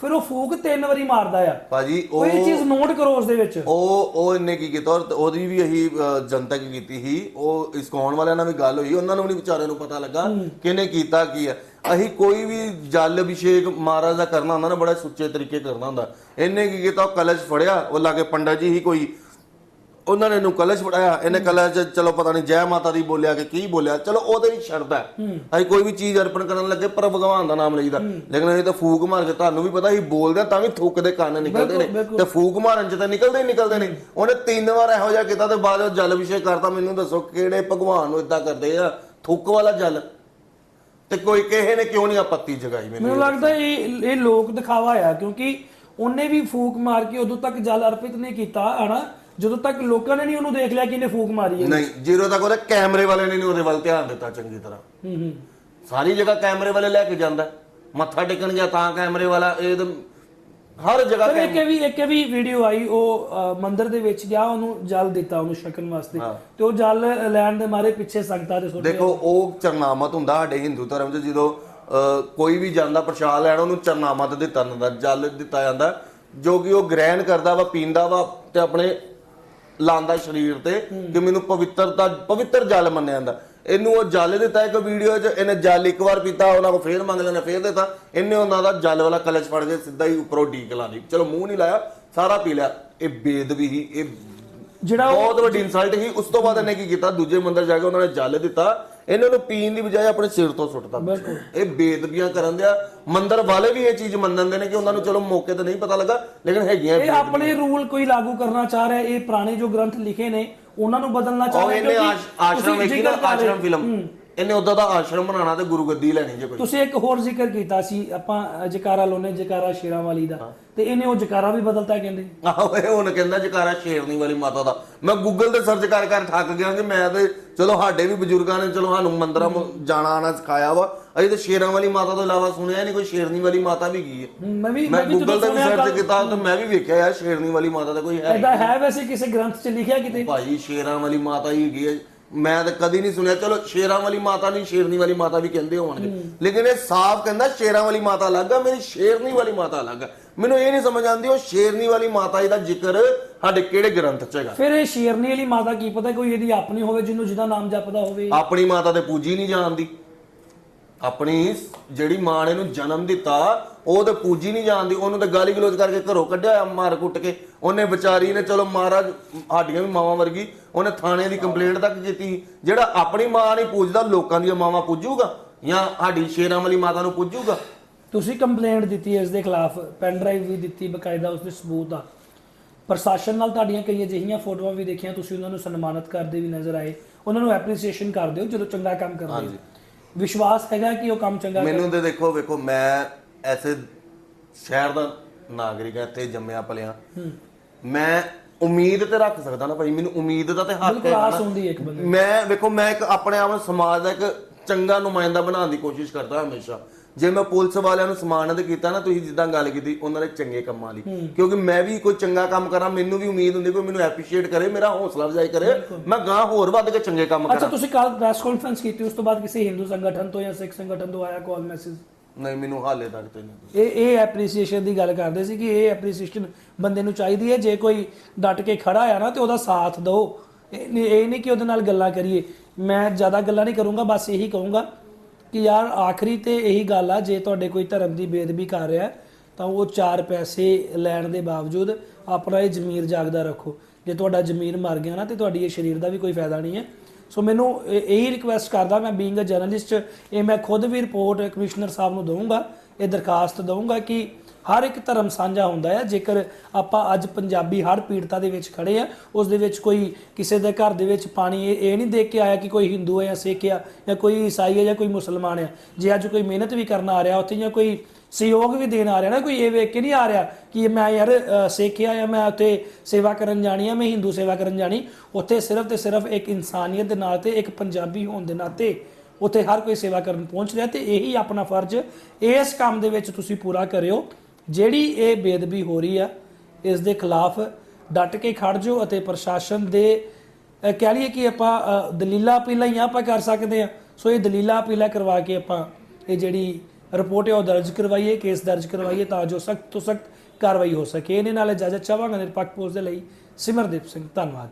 ਫਿਰ ਉਹ ਫੂਕ ਤਿੰਨ ਵਾਰੀ ਮਾਰਦਾ ਆ। ਭਾਜੀ ਉਹ ਇਹ ਚੀਜ਼ ਨੋਟ ਕਰੋ ਉਸ ਦੇ ਵਿੱਚ। ਉਹ ਉਹ ਇਹਨੇ ਕੀ ਕੀਤਾ ਔਰ ਉਹਦੀ ਵੀ ਇਹੀ ਅ, ਜਨਤਕ ਕੀਤੀ ਸੀ। ਉਹ ਇਸਕਾਉਣ ਵਾਲਿਆਂ ਨਾਲ ਵੀ ਗੱਲ ਹੋਈ ਉਹਨਾਂ ਨੂੰ ਵੀ ਵਿਚਾਰਿਆਂ ਨੂੰ ਪਤਾ ਲੱਗਾ ਕਿ ਇਹਨੇ ਕੀਤਾ ਕੀ ਹੈ ਅਸੀਂ ਕੋਈ ਵੀ ਜਲ ਅਭਿਸ਼ੇਕ ਮਹਾਰਾਜ ਦਾ ਕਰਨਾ ਹੁੰਦਾ ਨਾ ਬੜਾ ਸੁੱਚੇ ਤਰੀਕੇ ਕਰਨਾ ਹੁੰਦਾ। ਇਹਨੇ ਕੀ ਕੀਤਾ ਉਹ ਕਲਸ਼ ਫੜਿਆ ਉਹ ਲਾਗੇ ਪੰਡਤ ਜੀ ਹੀ ਕੋਈ ਉਹਨਾਂ ਨੇ ਇਹਨੂੰ ਕਲਸ਼ ਫੜਾਇਆ ਇਹਨੇ ਕਲਸ਼ ਚਲੋ ਪਤਾ ਨਹੀਂ ਜੈ ਮਾਤਾ ਦੀ ਬੋਲਿਆ ਕਿ ਕੀ ਬੋਲਿਆ ਚਲੋ ਉਹਦੇ ਵਿੱਚ ਸ਼ਰਧਾ ਹੈ। ਅਸੀਂ ਕੋਈ ਵੀ ਚੀਜ਼ ਅਰਪਣ ਕਰਨ ਲੱਗੇ ਪਰ ਭਗਵਾਨ ਦਾ ਨਾਮ ਲਈਦਾ। ਲੇਕਿਨ ਅਸੀਂ ਤਾਂ ਫੂਕ ਮਾਰ ਕੇ ਤੁਹਾਨੂੰ ਵੀ ਪਤਾ ਸੀ ਬੋਲਦੇ ਤਾਂ ਵੀ ਥੁੱਕ ਦੇ ਕੰਨ ਨਿਕਲਦੇ ਨੇ। ਤੇ ਫੂਕ ਮਾਰਨ 'ਚ ਤਾਂ ਨਿਕਲਦੇ ਹੀ ਨਿਕਲਦੇ ਨੇ। ਉਹਨੇ ਤਿੰਨ ਵਾਰ ਇਹੋ ਜਿਹਾ ਕੀਤਾ ਤੇ ਬਾਅਦ ਵਿੱਚ ਜਲ ਅਭਿਸ਼ੇਕ ਕਰਤਾ। ਮੈਨੂੰ ਦੱਸੋ ਕਿਹੜੇ ਭਗਵਾਨ ਨੂੰ ਇਦਾਂ ਕਰਦੇ ਆ? ਥੁੱਕ ਵਾਲਾ ਜਲ। ਤੇ ਕੋਈ ਕਿਸੇ ਨੇ ਕਿਉਂ ਨਹੀਂ ਆਪੱਤੀ ਜਗਾਈ ਮੈਨੂੰ? ਮੈਨੂੰ ਲੱਗਦਾ ਇਹ ਇਹ ਲੋਕ ਦਿਖਾਵਾ ਆ ਕਿਉਂਕਿ ਉਹਨੇ ਵੀ ਫੂਕ ਮਾਰ ਕੇ ਉਦੋਂ ਤੱਕ ਜਲ ਅਰਪਿਤ ਨਹੀਂ ਕੀਤਾ ਹਨਾ? ਜਦੋਂ ਤੱਕ ਲੋਕਾਂ ਨੇ ਨਹੀਂ ਉਹਨੂੰ ਦੇਖ ਲਿਆ ਕਿ ਇਹਨੇ ਫੂਕ ਮਾਰੀ ਹੈ। ਨਹੀਂ ਜਦੋਂ ਤੱਕ ਉਹਦੇ ਕੈਮਰੇ ਵਾਲੇ ਨੇ ਨਹੀਂ ਉਹਦੇ ਵੱਲ ਧਿਆਨ ਦਿੱਤਾ ਚੰਗੀ ਤਰ੍ਹਾਂ। ਹੂੰ ਹੂੰ। ਸਾਰੀ ਜਗ੍ਹਾ ਕੈਮਰੇ ਵਾਲੇ ਲੈ ਕੇ ਜਾਂਦਾ। ਮੱਥਾ ਟੇਕਣ ਗਿਆ ਤਾਂ ਕੈਮਰੇ ਵਾਲਾ ਇਹ ਤਾਂ ਹਰ ਜਗ੍ਹਾ ਪਰ ਇੱਕ ਵੀ ਇੱਕ ਵੀ ਵੀਡੀਓ ਆਈ ਉਹ ਮੰਦਿਰ ਦੇ ਵਿੱਚ ਗਿਆ ਉਹਨੂੰ ਜਲ ਦਿੱਤਾ ਉਹਨੂੰ ਛਕਣ ਵਾਸਤੇ। ਤੇ ਉਹ ਜਲ ਲੈਣ ਦੇ ਮਾਰੇ ਪਿੱਛੇ ਸੰਗਤਾਂ ਦੇ ਸੁੱਟੇ ਦੇਖੋ ਉਹ ਚਰਨਾਮਤ ਹੁੰਦਾ ਸਾਡੇ ਹਿੰਦੂ ਧਰਮ 'ਚ ਜਦੋਂ ਕੋਈ ਵੀ ਜਾਂਦਾ ਪ੍ਰਸ਼ਾਦ ਲੈਣ ਉਹਨੂੰ ਚਰਨਾਮਤ ਦਿੱਤਾ ਜਾਂਦਾ ਜਲ ਦਿੱਤਾ ਜਾਂਦਾ ਜੋ ਕਿ ਉਹ ਗ੍ਰਹਿਣ ਕਰਦਾ ਵਾ ਪੀਂਦਾ ਵਾ ਤੇ ਆਪਣੇ ਲਾਂਦਾ ਸਰੀਰ ਤੇ ਕਿ ਮੈਨੂੰ ਪਵਿੱਤਰਤਾ ਪਵਿੱਤਰ ਜਲ ਮੰਨਿਆ ਜਾਂਦਾ। ਇਹਨੂੰ ਉਹ ਜਲ ਦਿੱਤਾ ਇੱਕ ਵੀਡੀਓ 'ਚ ਇਹਨੇ ਜਲ ਇੱਕ ਵਾਰ ਪੀਤਾ ਉਹਨਾਂ ਕੋ ਫੇਰ ਮੰਗ ਲੈਣਾ ਫੇਰ ਦਿੱਤਾ। ਇਹਨੇ ਉਹਨਾਂ ਦਾ ਜਲ ਵਾਲਾ ਕਲਸ਼ ਫੜ ਕੇ ਸਿੱਧਾ ਹੀ ਉੱਪਰੋਂ ਡੀਕ ਲਾ ਲਈ ਚਲੋ ਮੂੰਹ ਨਹੀਂ ਲਾਇਆ ਸਾਰਾ ਪੀ ਲਿਆ। ਇਹ ਬੇਦਬੀ ਹੀ ਇਹ ਜਿਹੜਾ ਬਹੁਤ ਵੱਡੀ ਇਨਸਲਟ ਸੀ। ਉਸ ਤੋਂ ਬਾਅਦ ਇਹਨੇ ਕੀ ਕੀਤਾ? ਦੂਜੇ ਮੰਦਰ ਜਾ ਕੇ ਉਹਨਾਂ ਨੇ ਜਲ ਦਿੱਤਾ। ਇਹਨਾਂ ਨੂੰ ਪੀਣ ਦੀ ਬਜਾਏ ਆਪਣੇ ਸਿਰ ਤੋਂ ਸੁੱਟਤਾ। ਇਹ ਬੇਦਬੀਆਂ ਕਰਨ ਦਿਆ। ਮੰਦਰ ਵਾਲੇ ਵੀ ਇਹ ਚੀਜ਼ ਮੰਨਦੇ ਨੇ ਕਿ ਉਹਨਾਂ ਨੂੰ ਚਲੋ ਮੌਕੇ ਤੇ ਨਹੀਂ ਪਤਾ ਲੱਗਾ ਲੇਕਿਨ ਹੈਗੀਆਂ ਇਹ ਆਪਣੇ ਰੂਲ ਕੋਈ ਲਾਗੂ ਕਰਨਾ ਚਾਹ ਰਿਹਾ ਇਹ ਪੁਰਾਣੇ ਜੋ ਗ੍ਰੰਥ ਲਿਖੇ ਨੇ ਉਹਨਾਂ ਨੂੰ ਬਦਲਣਾ ਚਾਹ ਰਿਹਾ ਕਿਉਂਕਿ ਆਸ਼- ਆਸ਼ਰਮ ਵੇਖੀ ਨਾ ਆਸ਼ਰਮ ਫਿਲਮ। ਇਹਨੇ ਉਦਾਂ ਦਾ ਆਸ਼ਰਮ ਬਣਾਉਣਾ ਤੇ ਗੁਰੂ ਗੱਦੀ ਲੈਣੀ ਜੇ ਕੋਈ। ਤੁਸੀਂ ਇੱਕ ਹੋਰ ਜ਼ਿਕਰ ਕੀਤਾ ਸੀ ਆਪਾਂ ਜਕਾਰਾ ਲੋਨੇ ਜਕਾਰਾ ਸ਼ੇਰਾਂ ਵਾਲੀ ਦਾ। ਤੇ ਇਹਨੇ ਉਹ ਜਕਾਰਾ ਵੀ ਬਦਲਤਾ ਕਹਿੰਦੇ। ਆਹੋ ਇਹ ਹੁਣ ਕਹਿੰਦਾ ਜਕਾਰਾ ਸ਼ੇਰਨੀ ਵਾਲੀ ਮਾਤਾ ਦਾ। ਮੈਂ ਗੂਗਲ ਤੇ ਸਰਚ ਕਰ ਕਰ ਥੱਕ ਗਿਆ ਕਿ ਮੈਂ ਤੇ ਚਲੋ ਸਾਡੇ ਵੀ ਬਜ਼ੁਰਗਾਂ ਨੇ ਚਲੋ ਸਾਨੂੰ ਮੰਦਰਾਂ ਮ- ਜਾਣਾ ਆਣਾ ਸਿਖਾਇਆ ਵਾ। ਅਸੀਂ ਤੇ ਸ਼ੇਰਾਂ ਵਾਲੀ ਮਾਤਾ ਤੋਂ ਇਲਾਵਾ ਸੁਣਿਆ ਨਹੀਂ ਕੋਈ ਸ਼ੇਰਨੀ ਵਾਲੀ ਮਾਤਾ ਵੀ ਕੀ ਹੈ? ਮੈਂ ਵੀ ਮੈਂ ਗੂਗਲ ਤੇ ਵੀ ਸੁਣਿਆ ਸਰਚ ਕੱਲ੍ਹ- ਕੀਤਾ ਤਾਂ ਮੈਂ ਵੀ ਵੇਖਿਆ ਯਾਰ ਸ਼ੇਰਨੀ ਵਾਲੀ ਮਾਤਾ ਦਾ ਕੋਈ ਹੈ ਏਦਾਂ ਹੈ ਵੈਸੇ ਕਿਸੇ ਗ੍ਰੰਥ 'ਚ ਲਿਖਿਆ ਕਿਤੇ? ਭਾਈ ਸ਼ੇਰਾਂ ਵਾਲੀ ਮਾਤਾ ਹੀ ਹੈਗੀ ਹੈ। ਮੈਂ ਤਾਂ ਕਦੀ ਨਹੀਂ ਸੁਣਿਆ ਚਲੋ ਸ਼ੇਰਾਂ ਵਾਲੀ ਮਾਤਾ ਨਹੀਂ ਸ਼ੇਰਨੀ ਵਾਲੀ ਮਾਤਾ ਵੀ ਕਹਿੰਦੇ ਹੋਣਗੇ। ਲੇਕਿਨ ਇਹ ਸਾਫ਼ ਕਹਿੰਦਾ ਸ਼ੇਰਾਂ ਵਾਲੀ ਮਾਤਾ ਅਲੱਗ ਆ ਮੇਰੀ ਸ਼ੇਰਨੀ ਵਾਲੀ ਮਾਤਾ ਅਲੱਗ ਆ। ਮੈਨੂੰ ਇਹ ਨਹੀਂ ਸਮਝ ਆਉਂਦੀ ਉਹ ਸ਼ੇਰਨੀ ਵਾਲੀ ਮਾਤਾ ਜੀ ਦਾ ਜ਼ਿਕਰ ਸਾਡੇ ਕਿਹੜੇ ਗ੍ਰੰਥ 'ਚ ਹੈਗਾ? ਫਿਰ ਇਹ ਸ਼ੇਰਨੀ ਵਾਲੀ ਮਾਤਾ ਕੀ ਪਤਾ ਕੋਈ ਇਹਦੀ ਆਪਣੀ ਹੋਵੇ ਜਿਹਨੂੰ ਜਿਹਦਾ ਨਾਮ ਜਪਦਾ ਹੋਵੇ। ਆਪਣੀ ਮਾਤਾ ਤੇ ਪੂਜੀ ਨਹੀਂ ਜਾਣਦੀ। ਆਪਣੀ ਜਿਹੜੀ ਮਾਂ ਨੇ ਇਹਨੂੰ ਜਨਮ ਦਿੱਤਾ ਉਹ ਤੇ ਪੂਜੀ ਨਹੀਂ ਜਾਣਦੀ ਉਹਨੂੰ ਤੇ ਗਾਲੀ ਗਲੋਚ ਕਰਕੇ ਘਰੋਂ ਕੱਢਿਆ ਮਾਰ ਕੁੱਟ ਕੇ। ਉਹਨੇ ਵਿਚਾਰੀ ਨੇ ਚਲੋ ਮਹਾਰਾਜ ਸਾਡੀਆਂ ਵੀ ਮਾਵਾਂ ਵਰਗੀ ਉਹਨੇ ਥਾਣੇ ਦੀ ਕੰਪਲੇਂਟ ਤੱਕ ਕੀਤੀ ਜਿਹੜਾ ਆਪਣੀ ਮਾਂ ਨਹੀਂ ਪੂਜਦਾ ਲੋਕਾਂ ਦੀਆਂ ਮਾਵਾਂ ਪੂਜੂਗਾ? ਜਾਂ ਸਾਡੀ ਸ਼ੇਰਾਂ ਵਾਲੀ ਮਾਤਾ ਨੂੰ ਪੂਜੂਗਾ? ਤੁਸੀਂ ਕੰਪਲੇਂਟ ਦਿੱਤੀ ਇਸ ਦੇ ਖਿਲਾਫ ਪੈਨ ਡਰਾਈਵ ਵੀ ਦਿੱਤੀ ਬਕਾਇਦਾ ਉਸ ਦੇ ਸਬੂਤ ਆ। ਪ੍ਰਸ਼ਾਸਨ ਨਾਲ ਤੁਹਾਡੀਆਂ ਕਈ ਅਜਿਹੀਆਂ ਫੋਟੋਆਂ ਵੀ ਦੇਖੀਆਂ ਤੁਸੀਂ ਉਹਨਾਂ ਨੂੰ ਸਨਮਾਨਿਤ ਕਰਦੇ ਵੀ ਨਜ਼ਰ ਆਏ। ਉਹਨਾਂ ਨੂੰ ਐਪਰੀਸੀਏਸ਼ਨ ਕਰਦੇ ਹੋ ਜਦੋਂ ਚੰਗਾ ਕੰਮ ਕਰਦੇ ਹੋ। ਵਿਸ਼ਵਾਸ ਹੈਗਾ ਕਿ ਉਹ ਕੰਮ ਚੰਗਾ ਮੈਨੂੰ ਤੇ ਦੇਖੋ ਵੇਖੋ ਮੈਂ ਐਸੇ ਸ਼ਹਿਰ ਦਾ ਨਾਗਰਿਕ ਹਾਂ ਇੱਥੇ ਜੰਮਿਆ ਪਲਿਆ। ਮੈਂ ਉਮੀਦ ਤੇ ਰੱਖ ਸਕਦਾ ਨਾ ਭਾਈ ਮੈਨੂੰ ਉਮੀਦ ਦਾ ਤੇ ਹੱਕ ਹੈ ਆਸ ਨਾ ਹੁੰਦੀ ਹੈ ਇੱਕ ਬੰਦੇ ਮੈਂ ਵੇਖੋ ਮੈਂ ਇੱਕ ਆਪਣੇ ਆਪ ਨੂੰ ਸਮਾਜ ਦਾ ਇੱਕ ਚੰਗਾ ਨੁਮਾਇੰਦਾ ਬਣਾਉਣ ਦੀ ਕੋਸ਼ਿਸ਼ ਕਰਦਾ ਹਮੇਸ਼ਾ। ਜੇ ਮੈਂ ਪੁਲਿਸ ਵਾਲਿਆਂ ਨੂੰ ਸਨਮਾਨਿਤ ਕੀਤਾ ਨਾ ਤੁਸੀਂ ਜਿੱਦਾਂ ਗੱਲ ਕੀਤੀ ਉਹਨਾਂ ਦੇ ਚੰਗੇ ਕੰਮਾਂ ਲਈ। ਕਿਉਂਕਿ ਮੈਂ ਵੀ ਕੋਈ ਚੰਗਾ ਕੰਮ ਕਰਾਂ ਮੈਨੂੰ ਵੀ ਉਮੀਦ ਹੁੰਦੀ ਕੋਈ ਮੈਨੂੰ ਐਪਰੀਸ਼ੀਏਟ ਕਰੇ ਮੇਰਾ ਹੌਸਲਾ ਅਫਜ਼ਾਈ ਕਰੇ। ਮੈਂ ਗਾਂ ਹੋਰ ਵੱਧ ਕੇ ਚੰਗੇ ਕੰਮ ਅੱਛਾ ਕਰਾਂ। ਤੁਸੀਂ ਕੱਲ ਪ੍ਰੈਸ ਕਾਨਫਰੰਸ ਕੀਤੀ ਉਸ ਤੋਂ ਬਾਅਦ ਕਿਸੇ ਹਿੰਦੂ ਸੰਗਠਨ ਤੋਂ ਜਾਂ ਸਿੱਖ ਸੰਗਠਨ ਤੋਂ ਆਇਆ ਕਾਲ ਮੈਸੇਜ ਨਹੀਂ ਮੈਨੂੰ ਹਾਲੇ ਤੱਕ ਤੇ ਨਹੀਂ ਇਹ ਇਹ ਐਪਰੀਸੀਏਸ਼ਨ ਦੀ ਗੱਲ ਕਰਦੇ ਸੀ ਕਿ ਇਹ ਐਪਰੀਸੀਏਸ਼ਨ ਬੰਦੇ ਨੂੰ ਚਾਹੀਦੀ ਹੈ। ਜੇ ਕੋਈ ਡਟ ਕੇ ਖੜਾ ਆ ਨਾ ਤੇ ਉਹਦਾ ਸਾਥ ਦਿਓ। ਇਹ ਨਹੀਂ ਇਹ ਨਹੀਂ ਕਿ ਉਹਦੇ ਨਾਲ ਗੱਲਾਂ ਕਰੀਏ। ਮੈਂ ਜ਼ਿਆਦਾ ਗੱਲਾਂ ਨਹੀਂ ਕਰੂੰਗਾ ਬਸ ਇਹੀ ਕਹੂੰਗਾ ਕਿ ਯਾਰ ਆਖਰੀ ਤੇ ਇਹੀ ਗੱਲ ਆ ਜੇ ਤੁਹਾਡੇ ਕੋਈ ਧਰਮ ਦੀ ਬੇਦਬੀ ਕਰ ਰਿਹਾ ਹੈ, ਤਾਂ ਉਹ ਚਾਰ ਪੈਸੇ ਲੈਣ ਦੇ ਬਾਵਜੂਦ ਆਪਣਾ ਇਹ ਜ਼ਮੀਰ ਜਾਗਦਾ ਰੱਖੋ। ਜੇ ਤੁਹਾਡਾ ਜ਼ਮੀਰ ਮਰ ਗਿਆ ਨਾ ਤੇ ਤੁਹਾਡੀ ਇਹ ਸਰੀਰ ਦਾ ਵੀ ਕੋਈ ਫਾਇਦਾ ਨਹੀਂ ਹੈ। ਸੋ ਮੈਨੂੰ ਇਹੀ ਰਿਕੁਐਸਟ ਕਰਦਾ ਮੈਂ ਬੀਇੰਗ ਅ ਜਰਨਲਿਸਟ ਇਹ ਮੈਂ ਖੁਦ ਵੀ ਰਿਪੋਰਟ ਕਮਿਸ਼ਨਰ ਸਾਹਿਬ ਨੂੰ ਦਊਂਗਾ, ਇਹ ਦਰਖਾਸਤ ਦਊਂਗਾ ਕਿ ਹਰ ਇੱਕ ਧਰਮ ਸਾਂਝਾ ਹੁੰਦਾ ਹੈ। ਜੇਕਰ ਆਪਾਂ ਅੱਜ ਪੰਜਾਬੀ ਹੜ ਪੀੜਤਾ ਦੇ ਵਿੱਚ ਖੜੇ ਆ ਉਸ ਦੇ ਵਿੱਚ ਕੋਈ ਕਿਸੇ ਦੇ ਘਰ ਦੇ ਵਿੱਚ ਪਾਣੀ ਇਹ ਇਹ ਨਹੀਂ ਦੇਖ ਕੇ ਆਇਆ ਕਿ ਕੋਈ ਹਿੰਦੂ ਹੈ ਜਾਂ ਸਿੱਖ ਆ ਜਾਂ ਕੋਈ ਈਸਾਈ ਹੈ ਜਾਂ ਕੋਈ ਮੁਸਲਮਾਨ ਹੈ। ਜੇ ਅੱਜ ਕੋਈ ਮਿਹਨਤ ਵੀ ਕਰਨ ਆ ਰਿਹਾ ਉੱਥੇ ਜਾਂ ਕੋਈ ਸਹਿਯੋਗ ਵੀ ਦੇਣ ਆ ਰਿਹਾ ਨਾ ਕੋਈ ਇਹ ਵੇਖ ਕੇ ਨਹੀਂ ਆ ਰਿਹਾ ਕਿ ਮੈਂ ਯਾਰ ਅ, ਸਿੱਖ ਆ ਜਾਂ ਮੈਂ ਉੱਥੇ ਸੇਵਾ ਕਰਨ ਜਾਣੀ ਆ ਮੈਂ ਹਿੰਦੂ ਸੇਵਾ ਕਰਨ ਜਾਣੀ। ਉੱਥੇ ਸਿਰਫ ਤੇ ਸਿਰਫ ਇੱਕ ਇਨਸਾਨੀਅਤ ਦੇ ਨਾਲ ਤੇ ਇੱਕ ਪੰਜਾਬੀ ਹੋਣ ਦੇ ਨਾਤੇ ਉੱਥੇ ਹਰ ਕੋਈ ਸੇਵਾ ਕਰਨ ਪਹੁੰਚ ਰਿਹਾ ਤੇ ਇਹੀ ਆਪਣਾ ਫਰਜ਼ ਇਸ ਕੰਮ ਦੇ ਵਿੱਚ ਤੁਸੀਂ ਪੂਰਾ ਕਰਿਓ। ਜਿਹੜੀ ਇਹ ਬੇਦਬੀ ਹੋ ਰਹੀ ਆ ਇਸ ਦੇ ਖਿਲਾਫ ਡਟ ਕੇ ਖੜ ਜਾਓ ਅਤੇ ਪ੍ਰਸ਼ਾਸਨ ਦੇ ਕਹਿ ਲਈਏ ਕਿ ਆਪਾਂ ਅ, ਦਲੀਲਾਂ ਅਪੀਲਾਂ ਹੀ ਆਪਾਂ ਕਰ ਸਕਦੇ ਆ ਸੋ ਇਹ ਦਲੀਲਾਂ ਅਪੀਲਾਂ ਕਰਵਾ ਕੇ ਆਪਾਂ ਇਹ ਜਿਹੜੀ ਰਿਪੋਰਟ ਹੈ ਉਹ ਦਰਜ ਕਰਵਾਈਏ ਕੇਸ ਦਰਜ ਕਰਵਾਈਏ ਤਾਂ ਜੋ ਸਖਤ ਤੋਂ ਸਖਤ ਕਾਰਵਾਈ ਹੋ ਸਕੇ। ਇਹਨੇ ਨਾਲ ਇਜਾਜ਼ਤ ਚਾਹਾਂਗਾ ਨਿਰਪੱਖ ਪੋਸਟ ਦੇ ਲਈ ਸਿਮਰਦੀਪ ਸਿੰਘ। ਧੰਨਵਾਦ।